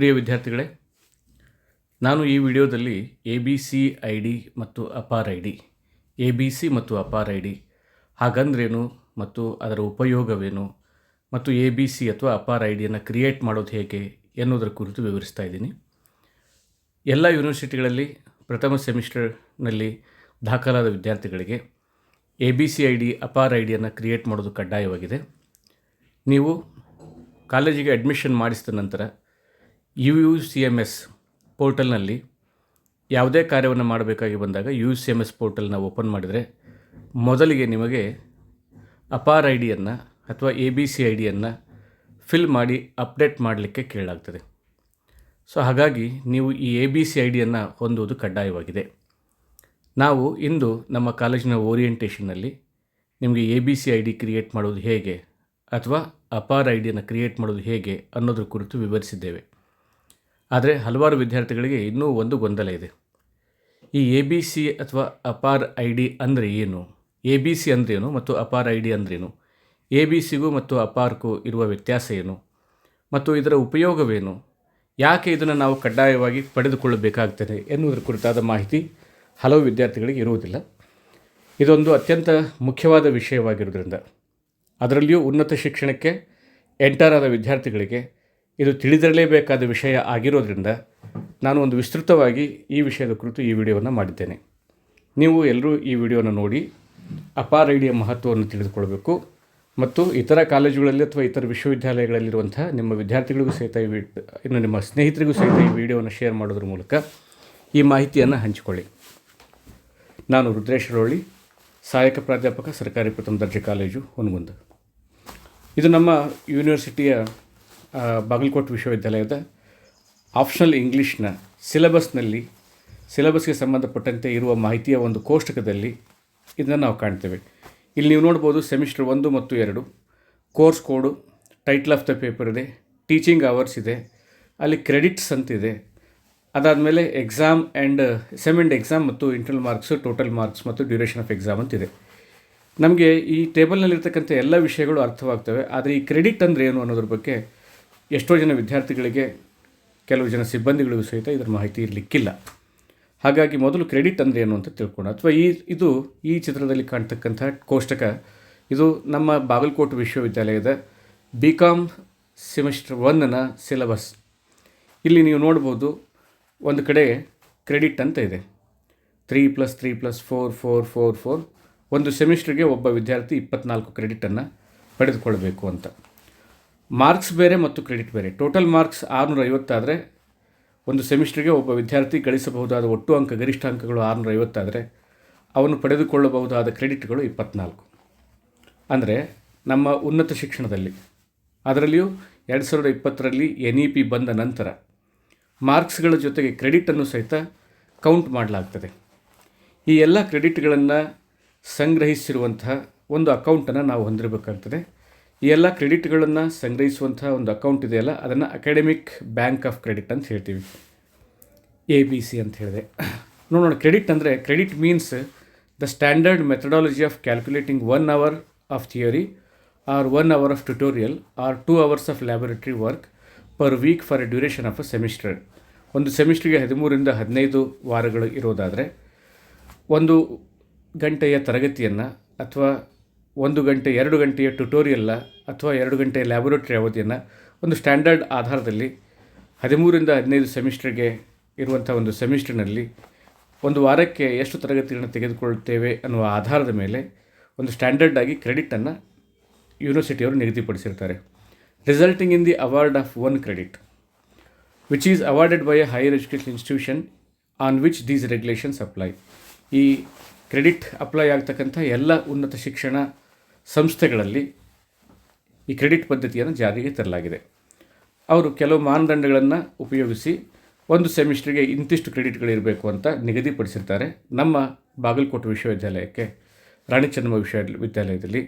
ಪ್ರಿಯ ವಿದ್ಯಾರ್ಥಿಗಳೇ, ನಾನು ಈ ವಿಡಿಯೋದಲ್ಲಿ A B C I D ಮತ್ತು APAAR I D A B C ಮತ್ತು ಅಪಾರ್ ಐ ಡಿ ಹಾಗಂದ್ರೇನು ಮತ್ತು ಅದರ ಉಪಯೋಗವೇನು ಮತ್ತು ಎ ಬಿ ಸಿ ಅಥವಾ ಅಪಾರ್ ಐ ಡಿಯನ್ನು ಕ್ರಿಯೇಟ್ ಮಾಡೋದು ಹೇಗೆ ಎನ್ನುವುದರ ಕುರಿತು ವಿವರಿಸ್ತಾ ಇದ್ದೀನಿ. ಎಲ್ಲ ಯೂನಿವರ್ಸಿಟಿಗಳಲ್ಲಿ ಪ್ರಥಮ ಸೆಮಿಸ್ಟರ್ನಲ್ಲಿ ದಾಖಲಾದ ವಿದ್ಯಾರ್ಥಿಗಳಿಗೆ A B C I D APAAR I ಡಿಯನ್ನು create ಮಾಡೋದು ಕಡ್ಡಾಯವಾಗಿದೆ. ನೀವು ಕಾಲೇಜಿಗೆ ಅಡ್ಮಿಷನ್ ಮಾಡಿಸಿದ ನಂತರ U U C M S ಪೋರ್ಟಲ್ನಲ್ಲಿ ಯಾವುದೇ ಕಾರ್ಯವನ್ನು ಮಾಡಬೇಕಾಗಿ ಬಂದಾಗ ಯು ಸಿ ಎಂ ಎಸ್ ಪೋರ್ಟಲ್ನ ಓಪನ್ ಮಾಡಿದರೆ ಮೊದಲಿಗೆ ನಿಮಗೆ ಅಪಾರ್ ಐ ಡಿಯನ್ನು ಅಥವಾ ಎ ಬಿ ಸಿ ಐ ಡಿಯನ್ನು ಫಿಲ್ ಮಾಡಿ ಅಪ್ಡೇಟ್ ಮಾಡಲಿಕ್ಕೆ ಕೇಳಲಾಗ್ತದೆ. ಸೊ, ಹಾಗಾಗಿ ನೀವು ಈ ಎ ಬಿ ಸಿ ಐ ಡಿಯನ್ನು ಹೊಂದುವುದು ಕಡ್ಡಾಯವಾಗಿದೆ. ನಾವು ಇಂದು ನಮ್ಮ ಕಾಲೇಜಿನ ಓರಿಯೆಂಟೇಷನ್ನಲ್ಲಿ ನಿಮಗೆ A B C I D create ಮಾಡೋದು ಹೇಗೆ ಅಥವಾ ಅಪಾರ್ ಐ ಡಿಯನ್ನು ಕ್ರಿಯೇಟ್ ಮಾಡೋದು ಹೇಗೆ ಅನ್ನೋದ್ರ ಕುರಿತು ವಿವರಿಸಿದ್ದೇವೆ. ಆದರೆ ಹಲವಾರು ವಿದ್ಯಾರ್ಥಿಗಳಿಗೆ ಇನ್ನೂ ಒಂದು ಗೊಂದಲ ಇದೆ. ಈ ಎ ಬಿ ಸಿ ಅಥವಾ ಅಪಾರ್ ಐ ಡಿ ಅಂದರೆ ಏನು? ಎ ಬಿ ಸಿ ಅಂದ್ರೇನು ಮತ್ತು ಅಪಾರ್ ಐ ಡಿ ಅಂದ್ರೇನು ಎ ಬಿ ಸಿಗೂ ಮತ್ತು ಅಪಾರ್ಗೂ ಇರುವ ವ್ಯತ್ಯಾಸ ಏನು? ಮತ್ತು ಇದರ ಉಪಯೋಗವೇನು? ಯಾಕೆ ಇದನ್ನು ನಾವು ಕಡ್ಡಾಯವಾಗಿ ಪಡೆದುಕೊಳ್ಳಬೇಕಾಗ್ತದೆ ಎನ್ನುವುದರ ಕುರಿತಾದ ಮಾಹಿತಿ ಹಲವು ವಿದ್ಯಾರ್ಥಿಗಳಿಗೆ ಇರುವುದಿಲ್ಲ. ಇದೊಂದು ಅತ್ಯಂತ ಮುಖ್ಯವಾದ ವಿಷಯವಾಗಿರುವುದರಿಂದ. ಅದರಲ್ಲಿಯೂ ಉನ್ನತ ಶಿಕ್ಷಣಕ್ಕೆ ಎಂಟರ್ ಆದ ವಿದ್ಯಾರ್ಥಿಗಳಿಗೆ ಇದು ತಿಳಿದಿರಲೇಬೇಕಾದ ವಿಷಯ ಆಗಿರೋದ್ರಿಂದ ನಾನು ಒಂದು ವಿಸ್ತೃತವಾಗಿ ಈ ವಿಷಯದ ಕುರಿತು ಈ ವಿಡಿಯೋವನ್ನು ಮಾಡಿದ್ದೇನೆ. ನೀವು ಎಲ್ಲರೂ ಈ ವಿಡಿಯೋನ ನೋಡಿ ಅಪಾರ ಐಡಿಯ ಮಹತ್ವವನ್ನು ತಿಳಿದುಕೊಳ್ಬೇಕು ಮತ್ತು ಇತರ ಕಾಲೇಜುಗಳಲ್ಲಿ ಅಥವಾ ಇತರ ವಿಶ್ವವಿದ್ಯಾಲಯಗಳಲ್ಲಿರುವಂಥ ನಿಮ್ಮ ವಿದ್ಯಾರ್ಥಿಗಳಿಗೂ ಸಹಿತ ಈ ಇನ್ನು ನಿಮ್ಮ ಸ್ನೇಹಿತರಿಗೂ ಸಹಿತ ಈ ವಿಡಿಯೋವನ್ನು ಶೇರ್ ಮಾಡೋದ್ರ ಮೂಲಕ ಈ ಮಾಹಿತಿಯನ್ನು ಹಂಚಿಕೊಳ್ಳಿ. ನಾನು ರುದ್ರೇಶ್ ರೋಳಿ, ಸಹಾಯಕ ಪ್ರಾಧ್ಯಾಪಕ, ಸರ್ಕಾರಿ ಪ್ರಥಮ ದರ್ಜೆ ಕಾಲೇಜು ಹುನಗುಂದ. ಇದು ನಮ್ಮ ಯೂನಿವರ್ಸಿಟಿಯ ಬಾಗಲಕೋಟೆ ವಿಶ್ವವಿದ್ಯಾಲಯದ ಆಪ್ಷನಲ್ ಇಂಗ್ಲೀಷ್ನ ಸಿಲೆಬಸ್ನಲ್ಲಿ, ಸಿಲೆಬಸ್ಗೆ ಸಂಬಂಧಪಟ್ಟಂತೆ ಇರುವ ಮಾಹಿತಿಯ ಒಂದು ಕೋಷ್ಟಕದಲ್ಲಿ ಇದನ್ನು ನಾವು ಕಾಣ್ತೇವೆ. ಇಲ್ಲಿ ನೀವು ನೋಡ್ಬೋದು ಸೆಮಿಸ್ಟರ್ ಒಂದು ಮತ್ತು ಎರಡು. Course code, title of the paper ಇದೆ, ಟೀಚಿಂಗ್ ಅವರ್ಸ್ ಇದೆ, ಅಲ್ಲಿ ಕ್ರೆಡಿಟ್ಸ್ ಅಂತಿದೆ ಅದಾದಮೇಲೆ ಎಕ್ಸಾಮ್ ಆ್ಯಂಡ್ ಸೆಮ್ ಎಕ್ಸಾಮ್ ಮತ್ತು ಇಂಟರ್ನಲ್ ಮಾರ್ಕ್ಸ್, ಟೋಟಲ್ ಮಾರ್ಕ್ಸ್ ಮತ್ತು ಡ್ಯೂರೇಷನ್ ಆಫ್ ಎಕ್ಸಾಮ್ ಅಂತಿದೆ. ನಮಗೆ ಈ ಟೇಬಲ್ನಲ್ಲಿರ್ತಕ್ಕಂಥ ಎಲ್ಲ ವಿಷಯಗಳು ಅರ್ಥವಾಗ್ತವೆ, ಆದರೆ ಈ ಕ್ರೆಡಿಟ್ ಅಂದರೆ ಏನು ಅನ್ನೋದ್ರ ಬಗ್ಗೆ ಎಷ್ಟೋ ಜನ ವಿದ್ಯಾರ್ಥಿಗಳಿಗೆ, ಕೆಲವು ಜನ ಸಿಬ್ಬಂದಿಗಳಿಗೂ ಸಹಿತ ಇದರ ಮಾಹಿತಿ ಇರಲಿಕ್ಕಿಲ್ಲ. ಹಾಗಾಗಿ ಮೊದಲು ಕ್ರೆಡಿಟ್ ಅಂದರೆ ಏನು ಅಂತ ತಿಳ್ಕೊಂಡು ಅಥವಾ ಈ, ಇದು ಈ ಚಿತ್ರದಲ್ಲಿ ಕಾಣ್ತಕ್ಕಂಥ ಕೋಷ್ಟಕ, ಇದು ನಮ್ಮ ಬಾಗಲಕೋಟೆ ವಿಶ್ವವಿದ್ಯಾಲಯದ ಬಿ ಕಾಮ್ ಸೆಮಿಸ್ಟರ್ ಒನ್ನ ಸಿಲೆಬಸ್ ಇಲ್ಲಿ ನೀವು ನೋಡ್ಬೋದು ಒಂದು ಕಡೆ ಕ್ರೆಡಿಟ್ ಅಂತ ಇದೆ. Three plus three plus four four four four ಒಂದು ಸೆಮಿಸ್ಟರ್ಗೆ ಒಬ್ಬ ವಿದ್ಯಾರ್ಥಿ ಇಪ್ಪತ್ನಾಲ್ಕು ಕ್ರೆಡಿಟನ್ನು ಪಡೆದುಕೊಳ್ಬೇಕು ಅಂತ. ಮಾರ್ಕ್ಸ್ ಬೇರೆ ಮತ್ತು ಕ್ರೆಡಿಟ್ ಬೇರೆ. ಟೋಟಲ್ ಮಾರ್ಕ್ಸ್ ಆರುನೂರ ಐವತ್ತಾದರೆ ಒಂದು ಸೆಮಿಸ್ಟ್ರಿಗೆ ಒಬ್ಬ ವಿದ್ಯಾರ್ಥಿ ಗಳಿಸಬಹುದಾದ ಒಟ್ಟು ಅಂಕ, ಗರಿಷ್ಠ ಅಂಕಗಳು ಆರುನೂರ ಐವತ್ತಾದರೆ ಅವನು ಪಡೆದುಕೊಳ್ಳಬಹುದಾದ ಕ್ರೆಡಿಟ್ಗಳು ಇಪ್ಪತ್ನಾಲ್ಕು. ಅಂದರೆ ನಮ್ಮ ಉನ್ನತ ಶಿಕ್ಷಣದಲ್ಲಿ ಅದರಲ್ಲಿಯೂ ಎರಡು ಸಾವಿರದ ಇಪ್ಪತ್ತರಲ್ಲಿ ಎನ್ ಇ ಪಿ ಬಂದ ನಂತರ ಮಾರ್ಕ್ಸ್ಗಳ ಜೊತೆಗೆ ಕ್ರೆಡಿಟನ್ನು ಸಹಿತ ಕೌಂಟ್ ಮಾಡಲಾಗ್ತದೆ. ಈ ಎಲ್ಲ ಕ್ರೆಡಿಟ್ಗಳನ್ನು ಸಂಗ್ರಹಿಸಿರುವಂತಹ ಒಂದು ಅಕೌಂಟನ್ನು ನಾವು ಹೊಂದಿರಬೇಕಾಗ್ತದೆ. ಈ ಎಲ್ಲ ಕ್ರೆಡಿಟ್ಗಳನ್ನು ಸಂಗ್ರಹಿಸುವಂಥ ಒಂದು ಅಕೌಂಟ್ ಇದೆಯಲ್ಲ, ಅದನ್ನು ಅಕಾಡೆಮಿಕ್ ಬ್ಯಾಂಕ್ ಆಫ್ ಕ್ರೆಡಿಟ್ ಅಂತ ಹೇಳ್ತೀವಿ. ಎ, ಬಿ, ಸಿ ಅಂತ ಹೇಳಿದೆ. ನೋಡೋಣ, ಕ್ರೆಡಿಟ್ ಅಂದರೆ, credit means the standard methodology of calculating one hour of theory, or one hour of tutorial, or two hours of laboratory work per week for a duration of a semester. ಒಂದು ಸೆಮಿಸ್ಟ್ರಿಗೆ ಹದಿಮೂರಿಂದ ಹದಿನೈದು ವಾರಗಳು ಇರೋದಾದರೆ, ಒಂದು ಗಂಟೆಯ ತರಗತಿಯನ್ನು ಅಥವಾ ಒಂದು ಗಂಟೆ, ಎರಡು ಗಂಟೆಯ ಟ್ಯುಟೋರಿಯಲ್ಲ ಅಥವಾ ಎರಡು ಗಂಟೆಯ ಲ್ಯಾಬೊರೇಟ್ರಿ ಅವಧಿಯನ್ನು ಒಂದು ಸ್ಟ್ಯಾಂಡರ್ಡ್ ಆಧಾರದಲ್ಲಿ ಹದಿಮೂರಿಂದ ಹದಿನೈದು ಸೆಮಿಸ್ಟರ್ಗೆ ಇರುವಂಥ ಒಂದು ಸೆಮಿಸ್ಟರ್ನಲ್ಲಿ ಒಂದು ವಾರಕ್ಕೆ ಎಷ್ಟು ತರಗತಿಗಳನ್ನು ತೆಗೆದುಕೊಳ್ಳುತ್ತೇವೆ ಅನ್ನುವ ಆಧಾರದ ಮೇಲೆ ಒಂದು ಸ್ಟ್ಯಾಂಡರ್ಡ್ ಆಗಿ ಕ್ರೆಡಿಟನ್ನು ಯೂನಿವರ್ಸಿಟಿಯವರು ನಿಗದಿಪಡಿಸಿರ್ತಾರೆ. Resulting in the award of one credit which is awarded by a higher education institution on which these regulations apply ಈ ಕ್ರೆಡಿಟ್ ಅಪ್ಲೈ ಆಗ್ತಕ್ಕಂಥ ಎಲ್ಲ ಉನ್ನತ ಶಿಕ್ಷಣ ಸಂಸ್ಥೆಗಳಲ್ಲಿ ಈ ಕ್ರೆಡಿಟ್ ಪದ್ಧತಿಯನ್ನು ಜಾರಿಗೆ ತರಲಾಗಿದೆ. ಅವರು ಕೆಲವು ಮಾನದಂಡಗಳನ್ನು ಉಪಯೋಗಿಸಿ ಒಂದು ಸೆಮಿಸ್ಟರ್ಗೆ ಇಂತಿಷ್ಟು ಕ್ರೆಡಿಟ್ಗಳಿರಬೇಕು ಅಂತ ನಿಗದಿಪಡಿಸಿರ್ತಾರೆ. ನಮ್ಮ ಬಾಗಲಕೋಟೆ ವಿಶ್ವವಿದ್ಯಾಲಯಕ್ಕೆ, ರಾಣಿ ಚೆನ್ನಮ್ಮ ವಿಶ್ವವಿದ್ಯಾಲಯದಲ್ಲಿ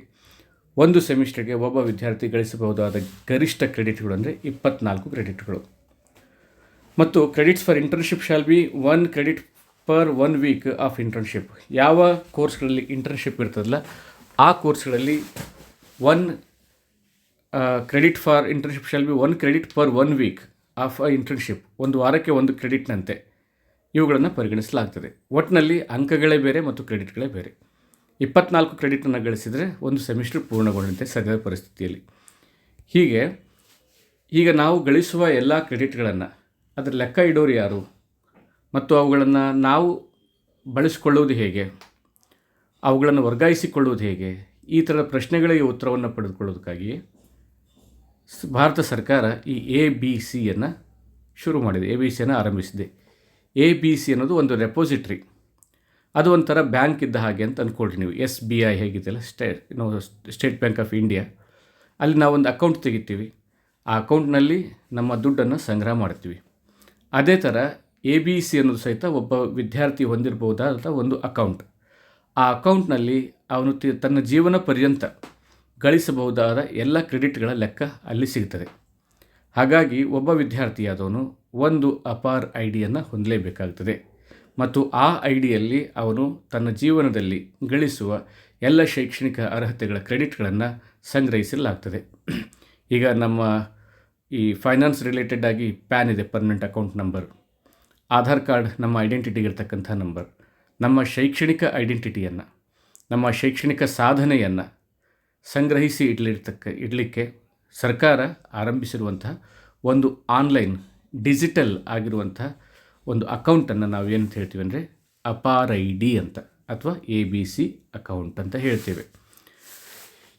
ಒಂದು ಸೆಮಿಸ್ಟರ್ಗೆ ಒಬ್ಬ ವಿದ್ಯಾರ್ಥಿ ಗಳಿಸಬಹುದಾದ ಗರಿಷ್ಠ ಕ್ರೆಡಿಟ್ಗಳು ಅಂದರೆ ಇಪ್ಪತ್ನಾಲ್ಕು ಕ್ರೆಡಿಟ್ಗಳು. ಮತ್ತು credits for internship shall be one credit per one week of internship. ಯಾವ ಕೋರ್ಸ್ಗಳಲ್ಲಿ ಇಂಟರ್ನ್ಶಿಪ್ ಇರ್ತದಲ್ಲ ಆ ಕೋರ್ಸ್ಗಳಲ್ಲಿ one credit for internship shall be one credit per one week of a internship ಒಂದು ವಾರಕ್ಕೆ ಒಂದು ಕ್ರೆಡಿಟ್ನಂತೆ ಇವುಗಳನ್ನು ಪರಿಗಣಿಸಲಾಗ್ತದೆ. ಒಟ್ಟಿನಲ್ಲಿ ಅಂಕಗಳೇ ಬೇರೆ ಮತ್ತು ಕ್ರೆಡಿಟ್ಗಳೇ ಬೇರೆ. ಇಪ್ಪತ್ನಾಲ್ಕು ಕ್ರೆಡಿಟನ್ನು ಗಳಿಸಿದರೆ ಒಂದು ಸೆಮಿಸ್ಟರ್ ಪೂರ್ಣಗೊಂಡಂತೆ ಸದ್ಯದ ಪರಿಸ್ಥಿತಿಯಲ್ಲಿ. ಹೀಗೆ, ಈಗ ನಾವು ಗಳಿಸುವ ಎಲ್ಲ ಕ್ರೆಡಿಟ್ಗಳನ್ನು ಅದರ ಲೆಕ್ಕ ಇಡೋರು ಯಾರು? ಮತ್ತು ಅವುಗಳನ್ನು ನಾವು ಬಳಸಿಕೊಳ್ಳುವುದು ಹೇಗೆ? ಅವುಗಳನ್ನು ವರ್ಗಾಯಿಸಿಕೊಳ್ಳುವುದು ಹೇಗೆ? ಈ ಥರದ ಪ್ರಶ್ನೆಗಳಿಗೆ ಉತ್ತರವನ್ನು ಪಡೆದುಕೊಳ್ಳೋದಕ್ಕಾಗಿಯೇ ಸ್- ಭಾರತ ಸರ್ಕಾರ ಈ ಎ ಬಿ ಸಿಯನ್ನು ಶುರು ಮಾಡಿದೆ, ಎ ಬಿ ಸಿಯನ್ನು ಆರಂಭಿಸಿದೆ. ಎ ಬಿ ಸಿ ಅನ್ನೋದು ಒಂದು ರೆಪೋಸಿಟ್ರಿ. ಅದು ಒಂಥರ ಬ್ಯಾಂಕ್ ಇದ್ದ ಹಾಗೆ ಅಂತ ಅಂದ್ಕೊಳ್ರಿ ನೀವು. ಎಸ್ ಬಿ ಐ ಹೇಗಿದೆಯಲ್ಲ? ಸ್ಟೇಟ್ ನಾವು ಸ್ಟೇಟ್ ಬ್ಯಾಂಕ್ ಆಫ್ ಇಂಡಿಯಾ. ಅಲ್ಲಿ ನಾವೊಂದು ಅಕೌಂಟ್ ತೆಗಿತೀವಿ. ಆ ಅಕೌಂಟ್ನಲ್ಲಿ ನಮ್ಮ ದುಡ್ಡನ್ನು ಸಂಗ್ರಹ ಮಾಡ್ತೀವಿ. ಅದೇ ಥರ ಎ ಬಿ ಸಿ ಅನ್ನೋದು ಸಹಿತ ಒಬ್ಬ ವಿದ್ಯಾರ್ಥಿ ಹೊಂದಿರಬಹುದಾದ ಒಂದು ಅಕೌಂಟ್. ಆ ಅಕೌಂಟ್ನಲ್ಲಿ ಅವನು ತನ್ನ ಜೀವನ ಪರ್ಯಂತ ಗಳಿಸಬಹುದಾದ ಎಲ್ಲ ಕ್ರೆಡಿಟ್ಗಳ ಲೆಕ್ಕ ಅಲ್ಲಿ ಸಿಗ್ತದೆ. ಹಾಗಾಗಿ ಒಬ್ಬ ವಿದ್ಯಾರ್ಥಿಯಾದವನು ಒಂದು ಅಪಾರ್ ಐ ಡಿಯನ್ನು ಹೊಂದಲೇಬೇಕಾಗ್ತದೆ. ಮತ್ತು ಆ ಐ ಡಿಯಲ್ಲಿ ಅವನು ತನ್ನ ಜೀವನದಲ್ಲಿ ಗಳಿಸುವ ಎಲ್ಲ ಶೈಕ್ಷಣಿಕ ಅರ್ಹತೆಗಳ ಕ್ರೆಡಿಟ್ಗಳನ್ನು ಸಂಗ್ರಹಿಸಲಾಗ್ತದೆ. ಈಗ ನಮ್ಮ ಈ ಫೈನಾನ್ಸ್ ರಿಲೇಟೆಡ್ ಆಗಿ ಪ್ಯಾನ್ ಇದೆ, permanent account number. Aadhaar card ನಮ್ಮ ಐಡೆಂಟಿಟಿಗೆ ಇರ್ತಕ್ಕಂಥ ನಂಬರ್. ನಮ್ಮ ಶೈಕ್ಷಣಿಕ ಐಡೆಂಟಿಟಿಯನ್ನು, ನಮ್ಮ ಶೈಕ್ಷಣಿಕ ಸಾಧನೆಯನ್ನು ಸಂಗ್ರಹಿಸಿ ಇಡಲಿರ್ತಕ್ಕ, ಇಡಲಿಕ್ಕೆ ಸರ್ಕಾರ ಆರಂಭಿಸಿರುವಂಥ ಒಂದು ಆನ್ಲೈನ್ ಡಿಜಿಟಲ್ ಆಗಿರುವಂಥ ಒಂದು ಅಕೌಂಟನ್ನು ನಾವು ಏನಂತ ಹೇಳ್ತೀವಿ ಅಂದರೆ ಅಪಾರ್ ಐ ಡಿ ಅಂತ ಅಥವಾ ಎ ಬಿ ಸಿ ಅಕೌಂಟ್ ಅಂತ ಹೇಳ್ತೇವೆ.